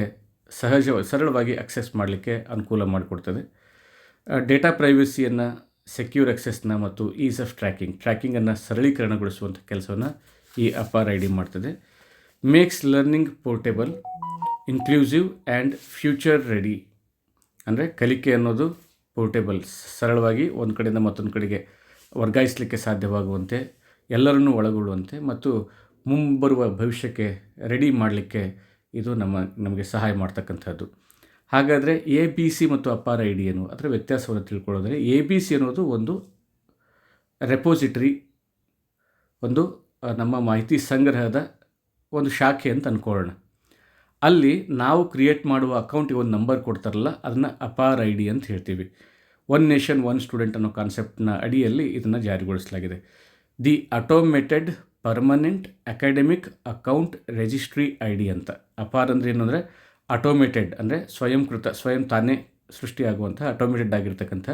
ಸಹಜ ಸರಳವಾಗಿ ಅಕ್ಸೆಸ್ ಮಾಡಲಿಕ್ಕೆ ಅನುಕೂಲ ಮಾಡಿಕೊಡ್ತದೆ. ಡೇಟಾ ಪ್ರೈವಸಿಯನ್ನು ಸೆಕ್ಯೂರ್ ಅಕ್ಸೆಸ್ನ ಮತ್ತು ಈಸ್ ಆಫ್ ಟ್ರ್ಯಾಕಿಂಗ್ ಟ್ರ್ಯಾಕಿಂಗನ್ನು ಸರಳೀಕರಣಗೊಳಿಸುವಂಥ ಕೆಲಸವನ್ನು ಈ ಅಪಾರ್ ಐ ಡಿ ಮಾಡ್ತದೆ. Makes learning portable inclusive and future ready ಅಂದರೆ ಕಲಿಕೆ ಅನ್ನೋದು ಪೋರ್ಟೇಬಲ್ ಸರಳವಾಗಿ ಒಂದು ಕಡೆಯಿಂದ ಮತ್ತೊಂದು ಕಡೆಗೆ ವರ್ಗಾಯಿಸಲಿಕ್ಕೆ ಸಾಧ್ಯವಾಗುವಂತೆ, ಎಲ್ಲರನ್ನೂ ಒಳಗೊಳ್ಳುವಂತೆ ಮತ್ತು ಮುಂಬರುವ ಭವಿಷ್ಯಕ್ಕೆ ರೆಡಿ ಮಾಡಲಿಕ್ಕೆ ಇದು ನಮ್ಮ, ನಮಗೆ ಸಹಾಯ ಮಾಡ್ತಕ್ಕಂಥದ್ದು. ಹಾಗಾದರೆ ಎ ಬಿ ಸಿ ಮತ್ತು ಅಪಾರ ಐ ಡಿ ಏನು? ಅದರ ವ್ಯತ್ಯಾಸವನ್ನು ತಿಳ್ಕೊಳ್ಳೋದ್ರೆ ಎ ಬಿ ಸಿ ಅನ್ನೋದು ಒಂದು ರೆಪೋಸಿಟ್ರಿ ಒಂದು ನಮ್ಮ ಮಾಹಿತಿ ಸಂಗ್ರಹದ ಒಂದು ಶಾಖೆ ಅಂತ ಅಂದ್ಕೊಳ್ಳೋಣ ಅಲ್ಲಿ ನಾವು ಕ್ರಿಯೇಟ್ ಮಾಡುವ ಅಕೌಂಟಿಗೆ ಒಂದು ನಂಬರ್ ಕೊಡ್ತಾರಲ್ಲ, ಅದನ್ನು ಅಪಾರ್ ಐ ಡಿ ಅಂತ ಹೇಳ್ತೀವಿ. ಒನ್ ನೇಷನ್ ಒನ್ ಸ್ಟೂಡೆಂಟ್ ಅನ್ನೋ ಕಾನ್ಸೆಪ್ಟ್ನ ಅಡಿಯಲ್ಲಿ ಇದನ್ನು ಜಾರಿಗೊಳಿಸಲಾಗಿದೆ. The automated permanent academic account registry I D ಅಂತ. ಅಪಾರ್ ಅಂದರೆ ಏನು ಅಂದರೆ ಆಟೋಮೇಟೆಡ್ ಅಂದರೆ ಸ್ವಯಂಕೃತ, ಸ್ವಯಂ ತಾನೇ ಸೃಷ್ಟಿಯಾಗುವಂಥ ಆಟೋಮೇಟೆಡ್ ಆಗಿರ್ತಕ್ಕಂಥ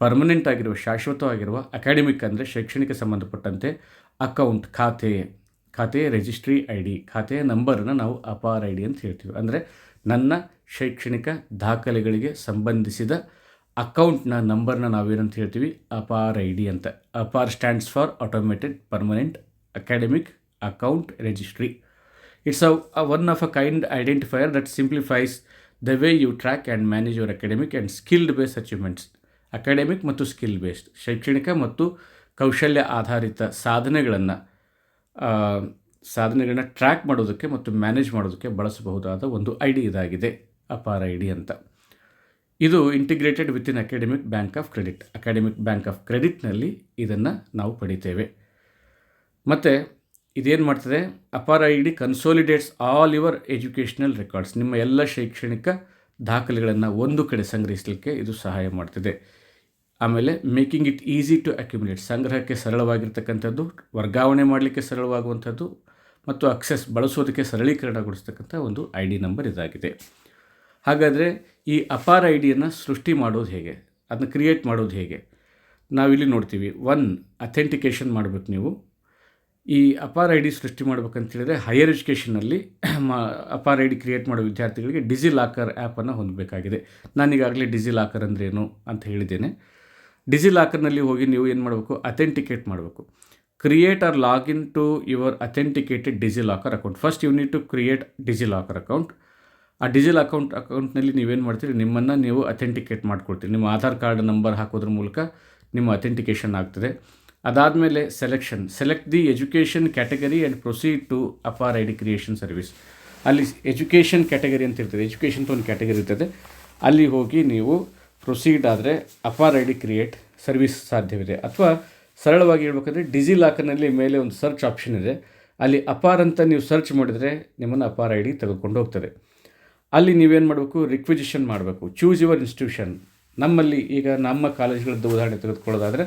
ಪರ್ಮನೆಂಟ್ ಆಗಿರುವ, ಶಾಶ್ವತವಾಗಿರುವ ಅಕಾಡೆಮಿಕ್ ಅಂದರೆ ಶೈಕ್ಷಣಿಕ ಸಂಬಂಧಪಟ್ಟಂತೆ ಅಕೌಂಟ್ ಖಾತೆ ಖಾತೆ ರಿಜಿಸ್ಟ್ರಿ ಐ ಡಿ ಖಾತೆಯ ನಂಬರನ್ನು ನಾವು ಅಪಾರ್ ಐ ಡಿ ಅಂತ ಹೇಳ್ತೀವಿ. ಅಂದರೆ ನನ್ನ ಶೈಕ್ಷಣಿಕ ದಾಖಲೆಗಳಿಗೆ ಸಂಬಂಧಿಸಿದ ಅಕೌಂಟ್ನ ನಂಬರ್ನ ನಾವೇನಂತ ಹೇಳ್ತೀವಿ? ಅಪಾರ್ ಐ ಡಿ ಅಂತ. APAAR stands for automated permanent academic account registry it's a one of a kind identifier that simplifies the way you track and manage your academic and skilled base achievements academic ಮತ್ತು skill based ಶೈಕ್ಷಣಿಕ ಮತ್ತು ಕೌಶಲ್ಯ ಆಧಾರಿತ ಸಾಧನೆಗಳನ್ನು ಸಾಧನೆಗಳನ್ನ track ಮಾಡೋದಕ್ಕೆ ಮತ್ತು manage ಮಾಡೋದಕ್ಕೆ ಬಳಸಬಹುದಾದ ಒಂದು ಐ ಡಿ ಇದಾಗಿದೆ, ಅಪಾರ ಐ ಡಿ ಅಂತ. ಇದು integrated with in academic bank of credit academic bank of ಕ್ರೆಡಿಟ್ನಲ್ಲಿ ಇದನ್ನು ನಾವು ಪಡಿತೇವೆ. ಮತ್ತು ಇದೇನು ಮಾಡ್ತದೆ? APAAR I D consolidates all your educational records ನಿಮ್ಮ ಎಲ್ಲ ಶೈಕ್ಷಣಿಕ ದಾಖಲೆಗಳನ್ನು ಒಂದು ಕಡೆ ಸಂಗ್ರಹಿಸಲಿಕ್ಕೆ ಇದು ಸಹಾಯ ಮಾಡ್ತಿದೆ. ಆಮೇಲೆ making it easy to accumulate ಸಂಗ್ರಹಕ್ಕೆ ಸರಳವಾಗಿರ್ತಕ್ಕಂಥದ್ದು, ವರ್ಗಾವಣೆ ಮಾಡಲಿಕ್ಕೆ ಸರಳವಾಗುವಂಥದ್ದು, ಮತ್ತು ಅಕ್ಸೆಸ್ ಬಳಸೋದಕ್ಕೆ ಸರಳೀಕರಣಗೊಳಿಸ್ತಕ್ಕಂಥ ಒಂದು ಐ ಡಿ ನಂಬರ್ ಇದಾಗಿದೆ. ಹಾಗಾದರೆ ಈ ಅಪಾರ ಐ ಡಿಯನ್ನು ಸೃಷ್ಟಿ ಮಾಡೋದು ಹೇಗೆ? ಅದನ್ನ ಕ್ರಿಯೇಟ್ ಮಾಡೋದು ಹೇಗೆ? ನಾವಿಲ್ಲಿ ನೋಡ್ತೀವಿ. ಒನ್ ಅಥೆಂಟಿಕೇಷನ್ ಮಾಡಬೇಕು ನೀವು. ಈ ಅಪಾರ ಐ ಡಿ ಸೃಷ್ಟಿ ಮಾಡ್ಬೇಕಂತೇಳಿದರೆ ಹೈಯರ್ ಎಜುಕೇಷನಲ್ಲಿ ಮಾ, ಅಪಾರ್ ಐ ಡಿ ಕ್ರಿಯೇಟ್ ಮಾಡೋ ವಿದ್ಯಾರ್ಥಿಗಳಿಗೆ ಡಿಜಿ ಲಾಕರ್ ಆ್ಯಪನ್ನು ಹೊಂದಬೇಕಾಗಿದೆ. ನಾನೀಗಾಗಲೇ ಡಿಜಿ ಲಾಕರ್ ಅಂದ್ರೇನು ಅಂತ ಹೇಳಿದ್ದೇನೆ. ಡಿಜಿ ಲಾಕರ್ನಲ್ಲಿ ಹೋಗಿ ನೀವು ಏನು ಮಾಡಬೇಕು? ಅಥೆಂಟಿಕೇಟ್ ಮಾಡಬೇಕು. Create or login to your authenticated DigiLocker account first you need to create DigiLocker account ಆ ಡಿಜಿಲ್ ಅಕೌಂಟ್ ಅಕೌಂಟ್ನಲ್ಲಿ ನೀವೇನು ಮಾಡ್ತೀರಿ? ನಿಮ್ಮನ್ನು ನೀವು ಅಥೆಂಟಿಕೇಟ್ ಮಾಡ್ಕೊಡ್ತೀರಿ ನಿಮ್ಮ ಆಧಾರ್ ಕಾರ್ಡ್ ನಂಬರ್ ಹಾಕೋದ್ರ ಮೂಲಕ ನಿಮ್ಮ ಅಥೆಂಟಿಕೇಷನ್ ಆಗ್ತದೆ. ಅದಾದಮೇಲೆ selection select the education category and proceed to APAAR I D creation service ಅಲ್ಲಿ ಎಜುಕೇಷನ್ ಕ್ಯಾಟಗರಿ ಅಂತ ಇರ್ತದೆ. ಎಜುಕೇಷನ್ ಒಂದು ಕ್ಯಾಟಗರಿ ಇರ್ತದೆ. ಅಲ್ಲಿ ಹೋಗಿ ನೀವು ಪ್ರೊಸೀಡ್ ಆದರೆ APAAR I D create service ಸಾಧ್ಯವಿದೆ. ಅಥವಾ ಸರಳವಾಗಿ ಹೇಳ್ಬೇಕಂದ್ರೆ ಡಿಜಿ ಲಾಕರ್ನಲ್ಲಿ ಮೇಲೆ ಒಂದು ಸರ್ಚ್ ಆಪ್ಷನ್ ಇದೆ. ಅಲ್ಲಿ ಅಪಾರ್ ಅಂತ ನೀವು ಸರ್ಚ್ ಮಾಡಿದರೆ ನಿಮ್ಮನ್ನು ಅಪಾರ್ ಐ ಡಿ ತೆಗೆದುಕೊಂಡು ಹೋಗ್ತದೆ. ಅಲ್ಲಿ ನೀವೇನು ಮಾಡಬೇಕು? ರಿಕ್ವಿಜಿಷನ್ ಮಾಡಬೇಕು. ಚೂಸ್ ಯುವರ್ ಇನ್ಸ್ಟಿಟ್ಯೂಷನ್ ನಮ್ಮಲ್ಲಿ ಈಗ ನಮ್ಮ ಕಾಲೇಜ್ಗಳದ್ದು ಉದಾಹರಣೆ ತೆಗೆದುಕೊಳ್ಳೋದಾದರೆ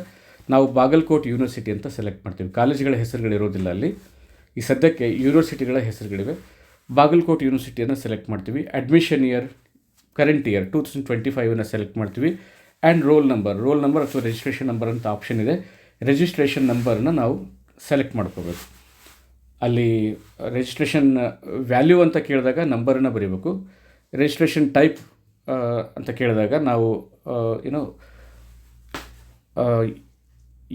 ನಾವು ಬಾಗಲಕೋಟ್ ಯೂನಿವರ್ಸಿಟಿ ಅಂತ ಸೆಲೆಕ್ಟ್ ಮಾಡ್ತೀವಿ. ಕಾಲೇಜ್ಗಳ ಹೆಸರುಗಳಿರೋದಿಲ್ಲ ಅಲ್ಲಿ. ಈ ಸದ್ಯಕ್ಕೆ ಯೂನಿವರ್ಸಿಟಿಗಳ ಹೆಸರುಗಳಿವೆ. ಬಾಗಲಕೋಟ್ ಯೂನಿವರ್ಸಿಟಿಯನ್ನು ಸೆಲೆಕ್ಟ್ ಮಾಡ್ತೀವಿ. Admission year current year two thousand twenty ಫೈವನ್ನು select ಮಾಡ್ತೀವಿ. And roll number roll number ಅಥವಾ ರಿಜಿಸ್ಟ್ರೇಷನ್ ನಂಬರ್ ಅಂತ ಆಪ್ಷನ್ ಇದೆ. ರಿಜಿಸ್ಟ್ರೇಷನ್ ನಂಬರನ್ನು ನಾವು ಸೆಲೆಕ್ಟ್ ಮಾಡ್ಕೋಬೇಕು. ಅಲ್ಲಿ ರಿಜಿಸ್ಟ್ರೇಷನ್ ವ್ಯಾಲ್ಯೂ ಅಂತ ಕೇಳಿದಾಗ ನಂಬರನ್ನು ಬರೀಬೇಕು. ರಿಜಿಸ್ಟ್ರೇಷನ್ ಟೈಪ್ ಅಂತ ಕೇಳಿದಾಗ ನಾವು ಏನೋ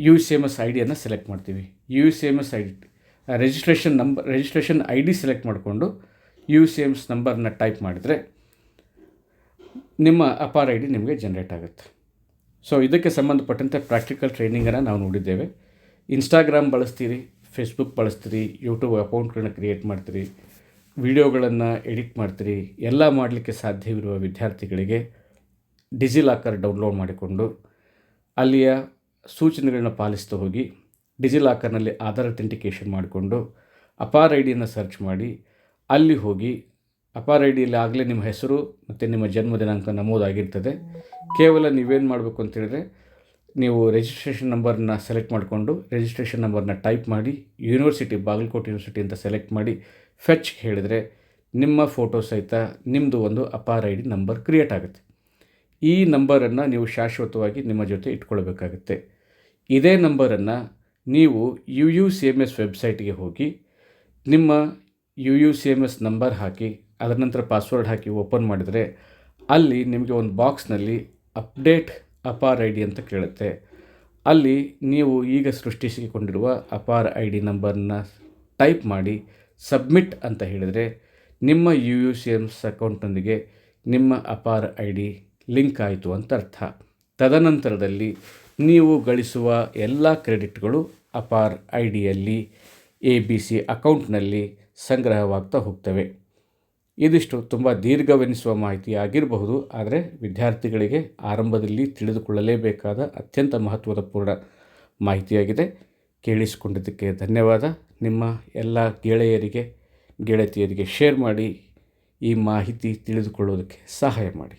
U C M S I ಡಿಯನ್ನು select ಮಾಡ್ತೀವಿ. U C M S I D registration number registration I D select ಮಾಡಿಕೊಂಡು ಯು ಸಿ ಎಮ್ಸ್ ನಂಬರ್ನ ಟೈಪ್ ಮಾಡಿದರೆ ನಿಮ್ಮ ಅಪಾರ್ ಐ ಡಿ ನಿಮಗೆ ಜನ್ರೇಟ್ ಆಗುತ್ತೆ. ಸೊ ಇದಕ್ಕೆ ಸಂಬಂಧಪಟ್ಟಂತೆ ಪ್ರಾಕ್ಟಿಕಲ್ ಟ್ರೈನಿಂಗನ್ನು ನಾವು ನೋಡಿದ್ದೇವೆ. ಇನ್ಸ್ಟಾಗ್ರಾಮ್ ಬಳಸ್ತೀರಿ ಫೇಸ್ಬುಕ್ ಬಳಸ್ತೀರಿ ಯೂಟ್ಯೂಬ್ ಅಕೌಂಟ್ಗಳನ್ನ ಕ್ರಿಯೇಟ್ ಮಾಡ್ತೀರಿ ವಿಡಿಯೋಗಳನ್ನು ಎಡಿಟ್ ಮಾಡ್ತೀರಿ, ಎಲ್ಲ ಮಾಡಲಿಕ್ಕೆ ಸಾಧ್ಯವಿರುವ ವಿದ್ಯಾರ್ಥಿಗಳಿಗೆ ಡಿಜಿಲಾಕರ್ ಡೌನ್ಲೋಡ್ ಮಾಡಿಕೊಂಡು ಅಲ್ಲಿಯ ಸೂಚನೆಗಳನ್ನ ಪಾಲಿಸ್ತಾ ಹೋಗಿ, ಡಿಜಿಲಾಕರ್ನಲ್ಲಿ ಆಧಾರ್ ಅಥೆಂಟಿಕೇಷನ್ ಮಾಡಿಕೊಂಡು, ಅಪಾರ್ ಐ ಡಿಯನ್ನು ಸರ್ಚ್ ಮಾಡಿ, ಅಲ್ಲಿ ಹೋಗಿ, ಅಪಾರ್ ಐ ಡಿಯಲ್ಲಿ ಆಗಲೇ ನಿಮ್ಮ ಹೆಸರು ಮತ್ತು ನಿಮ್ಮ ಜನ್ಮ ದಿನಾಂಕ ನಮೂದಾಗಿರ್ತದೆ. ಕೇವಲ ನೀವೇನು ಮಾಡಬೇಕು ಅಂತೇಳಿದ್ರೆ ನೀವು ರಿಜಿಸ್ಟ್ರೇಷನ್ ನಂಬರ್ನ ಸೆಲೆಕ್ಟ್ ಮಾಡಿಕೊಂಡು ರಿಜಿಸ್ಟ್ರೇಷನ್ ನಂಬರ್ನ ಟೈಪ್ ಮಾಡಿ ಯೂನಿವರ್ಸಿಟಿ ಬಾಗಲಕೋಟೆ ಯೂನಿವರ್ಸಿಟಿ ಅಂತ ಸೆಲೆಕ್ಟ್ ಮಾಡಿ ಫೆಚ್ ಹೇಳಿದರೆ, ನಿಮ್ಮ ಫೋಟೋ ಸಹಿತ ನಿಮ್ಮದು ಒಂದು APAAR I D number create ಆಗುತ್ತೆ. ಈ ನಂಬರನ್ನು ನೀವು ಶಾಶ್ವತವಾಗಿ ನಿಮ್ಮ ಜೊತೆ ಇಟ್ಕೊಳ್ಬೇಕಾಗುತ್ತೆ. ಇದೇ ನಂಬರನ್ನು ನೀವು U U C M S ವೆಬ್ಸೈಟ್ಗೆ ಹೋಗಿ, ನಿಮ್ಮ U U C M S number ಹಾಕಿ, ಅದರ ನಂತರ ಪಾಸ್ವರ್ಡ್ ಹಾಕಿ ಓಪನ್ ಮಾಡಿದರೆ ಅಲ್ಲಿ ನಿಮಗೆ ಒಂದು ಬಾಕ್ಸ್ನಲ್ಲಿ ಅಪ್ಡೇಟ್ ಅಪಾರ್ ಐ ಡಿ ಅಂತ ಕೇಳುತ್ತೆ. ಅಲ್ಲಿ ನೀವು ಈಗ ಸೃಷ್ಟಿಸಿಕೊಂಡಿರುವ ಅಪಾರ್ ಐ ಡಿ ನಂಬರನ್ನ ಟೈಪ್ ಮಾಡಿ ಸಬ್ಮಿಟ್ ಅಂತ ಹೇಳಿದರೆ ನಿಮ್ಮ U U C M S ಅಕೌಂಟ್ನೊಂದಿಗೆ ನಿಮ್ಮ ಅಪಾರ್ ಐ ಡಿ ಲಿಂಕ್ ಆಯಿತು ಅಂತ ಅರ್ಥ ತದನಂತರದಲ್ಲಿ ನೀವು ಗಳಿಸುವ ಎಲ್ಲ ಕ್ರೆಡಿಟ್ಗಳು ಅಪಾರ್ ಐ ಡಿಯಲ್ಲಿ ಎ ಬಿ ಸಿ ಅಕೌಂಟ್ನಲ್ಲಿ ಸಂಗ್ರಹವಾಗ್ತಾ ಹೋಗ್ತವೆ. ಇದಿಷ್ಟು ತುಂಬ ದೀರ್ಘವೆನಿಸುವ ಮಾಹಿತಿ ಆಗಿರಬಹುದು, ಆದರೆ ವಿದ್ಯಾರ್ಥಿಗಳಿಗೆ ಆರಂಭದಲ್ಲಿ ತಿಳಿದುಕೊಳ್ಳಲೇಬೇಕಾದ ಅತ್ಯಂತ ಮಹತ್ವದ ಪೂರ್ಣ ಮಾಹಿತಿಯಾಗಿದೆ. ಕೇಳಿಸಿಕೊಂಡಿದ್ದಕ್ಕೆ ಧನ್ಯವಾದ. ನಿಮ್ಮ ಎಲ್ಲ ಗೆಳೆಯರಿಗೆ, ಗೆಳತಿಯರಿಗೆ ಶೇರ್ ಮಾಡಿ ಈ ಮಾಹಿತಿ ತಿಳಿದುಕೊಳ್ಳೋದಕ್ಕೆ ಸಹಾಯ ಮಾಡಿ.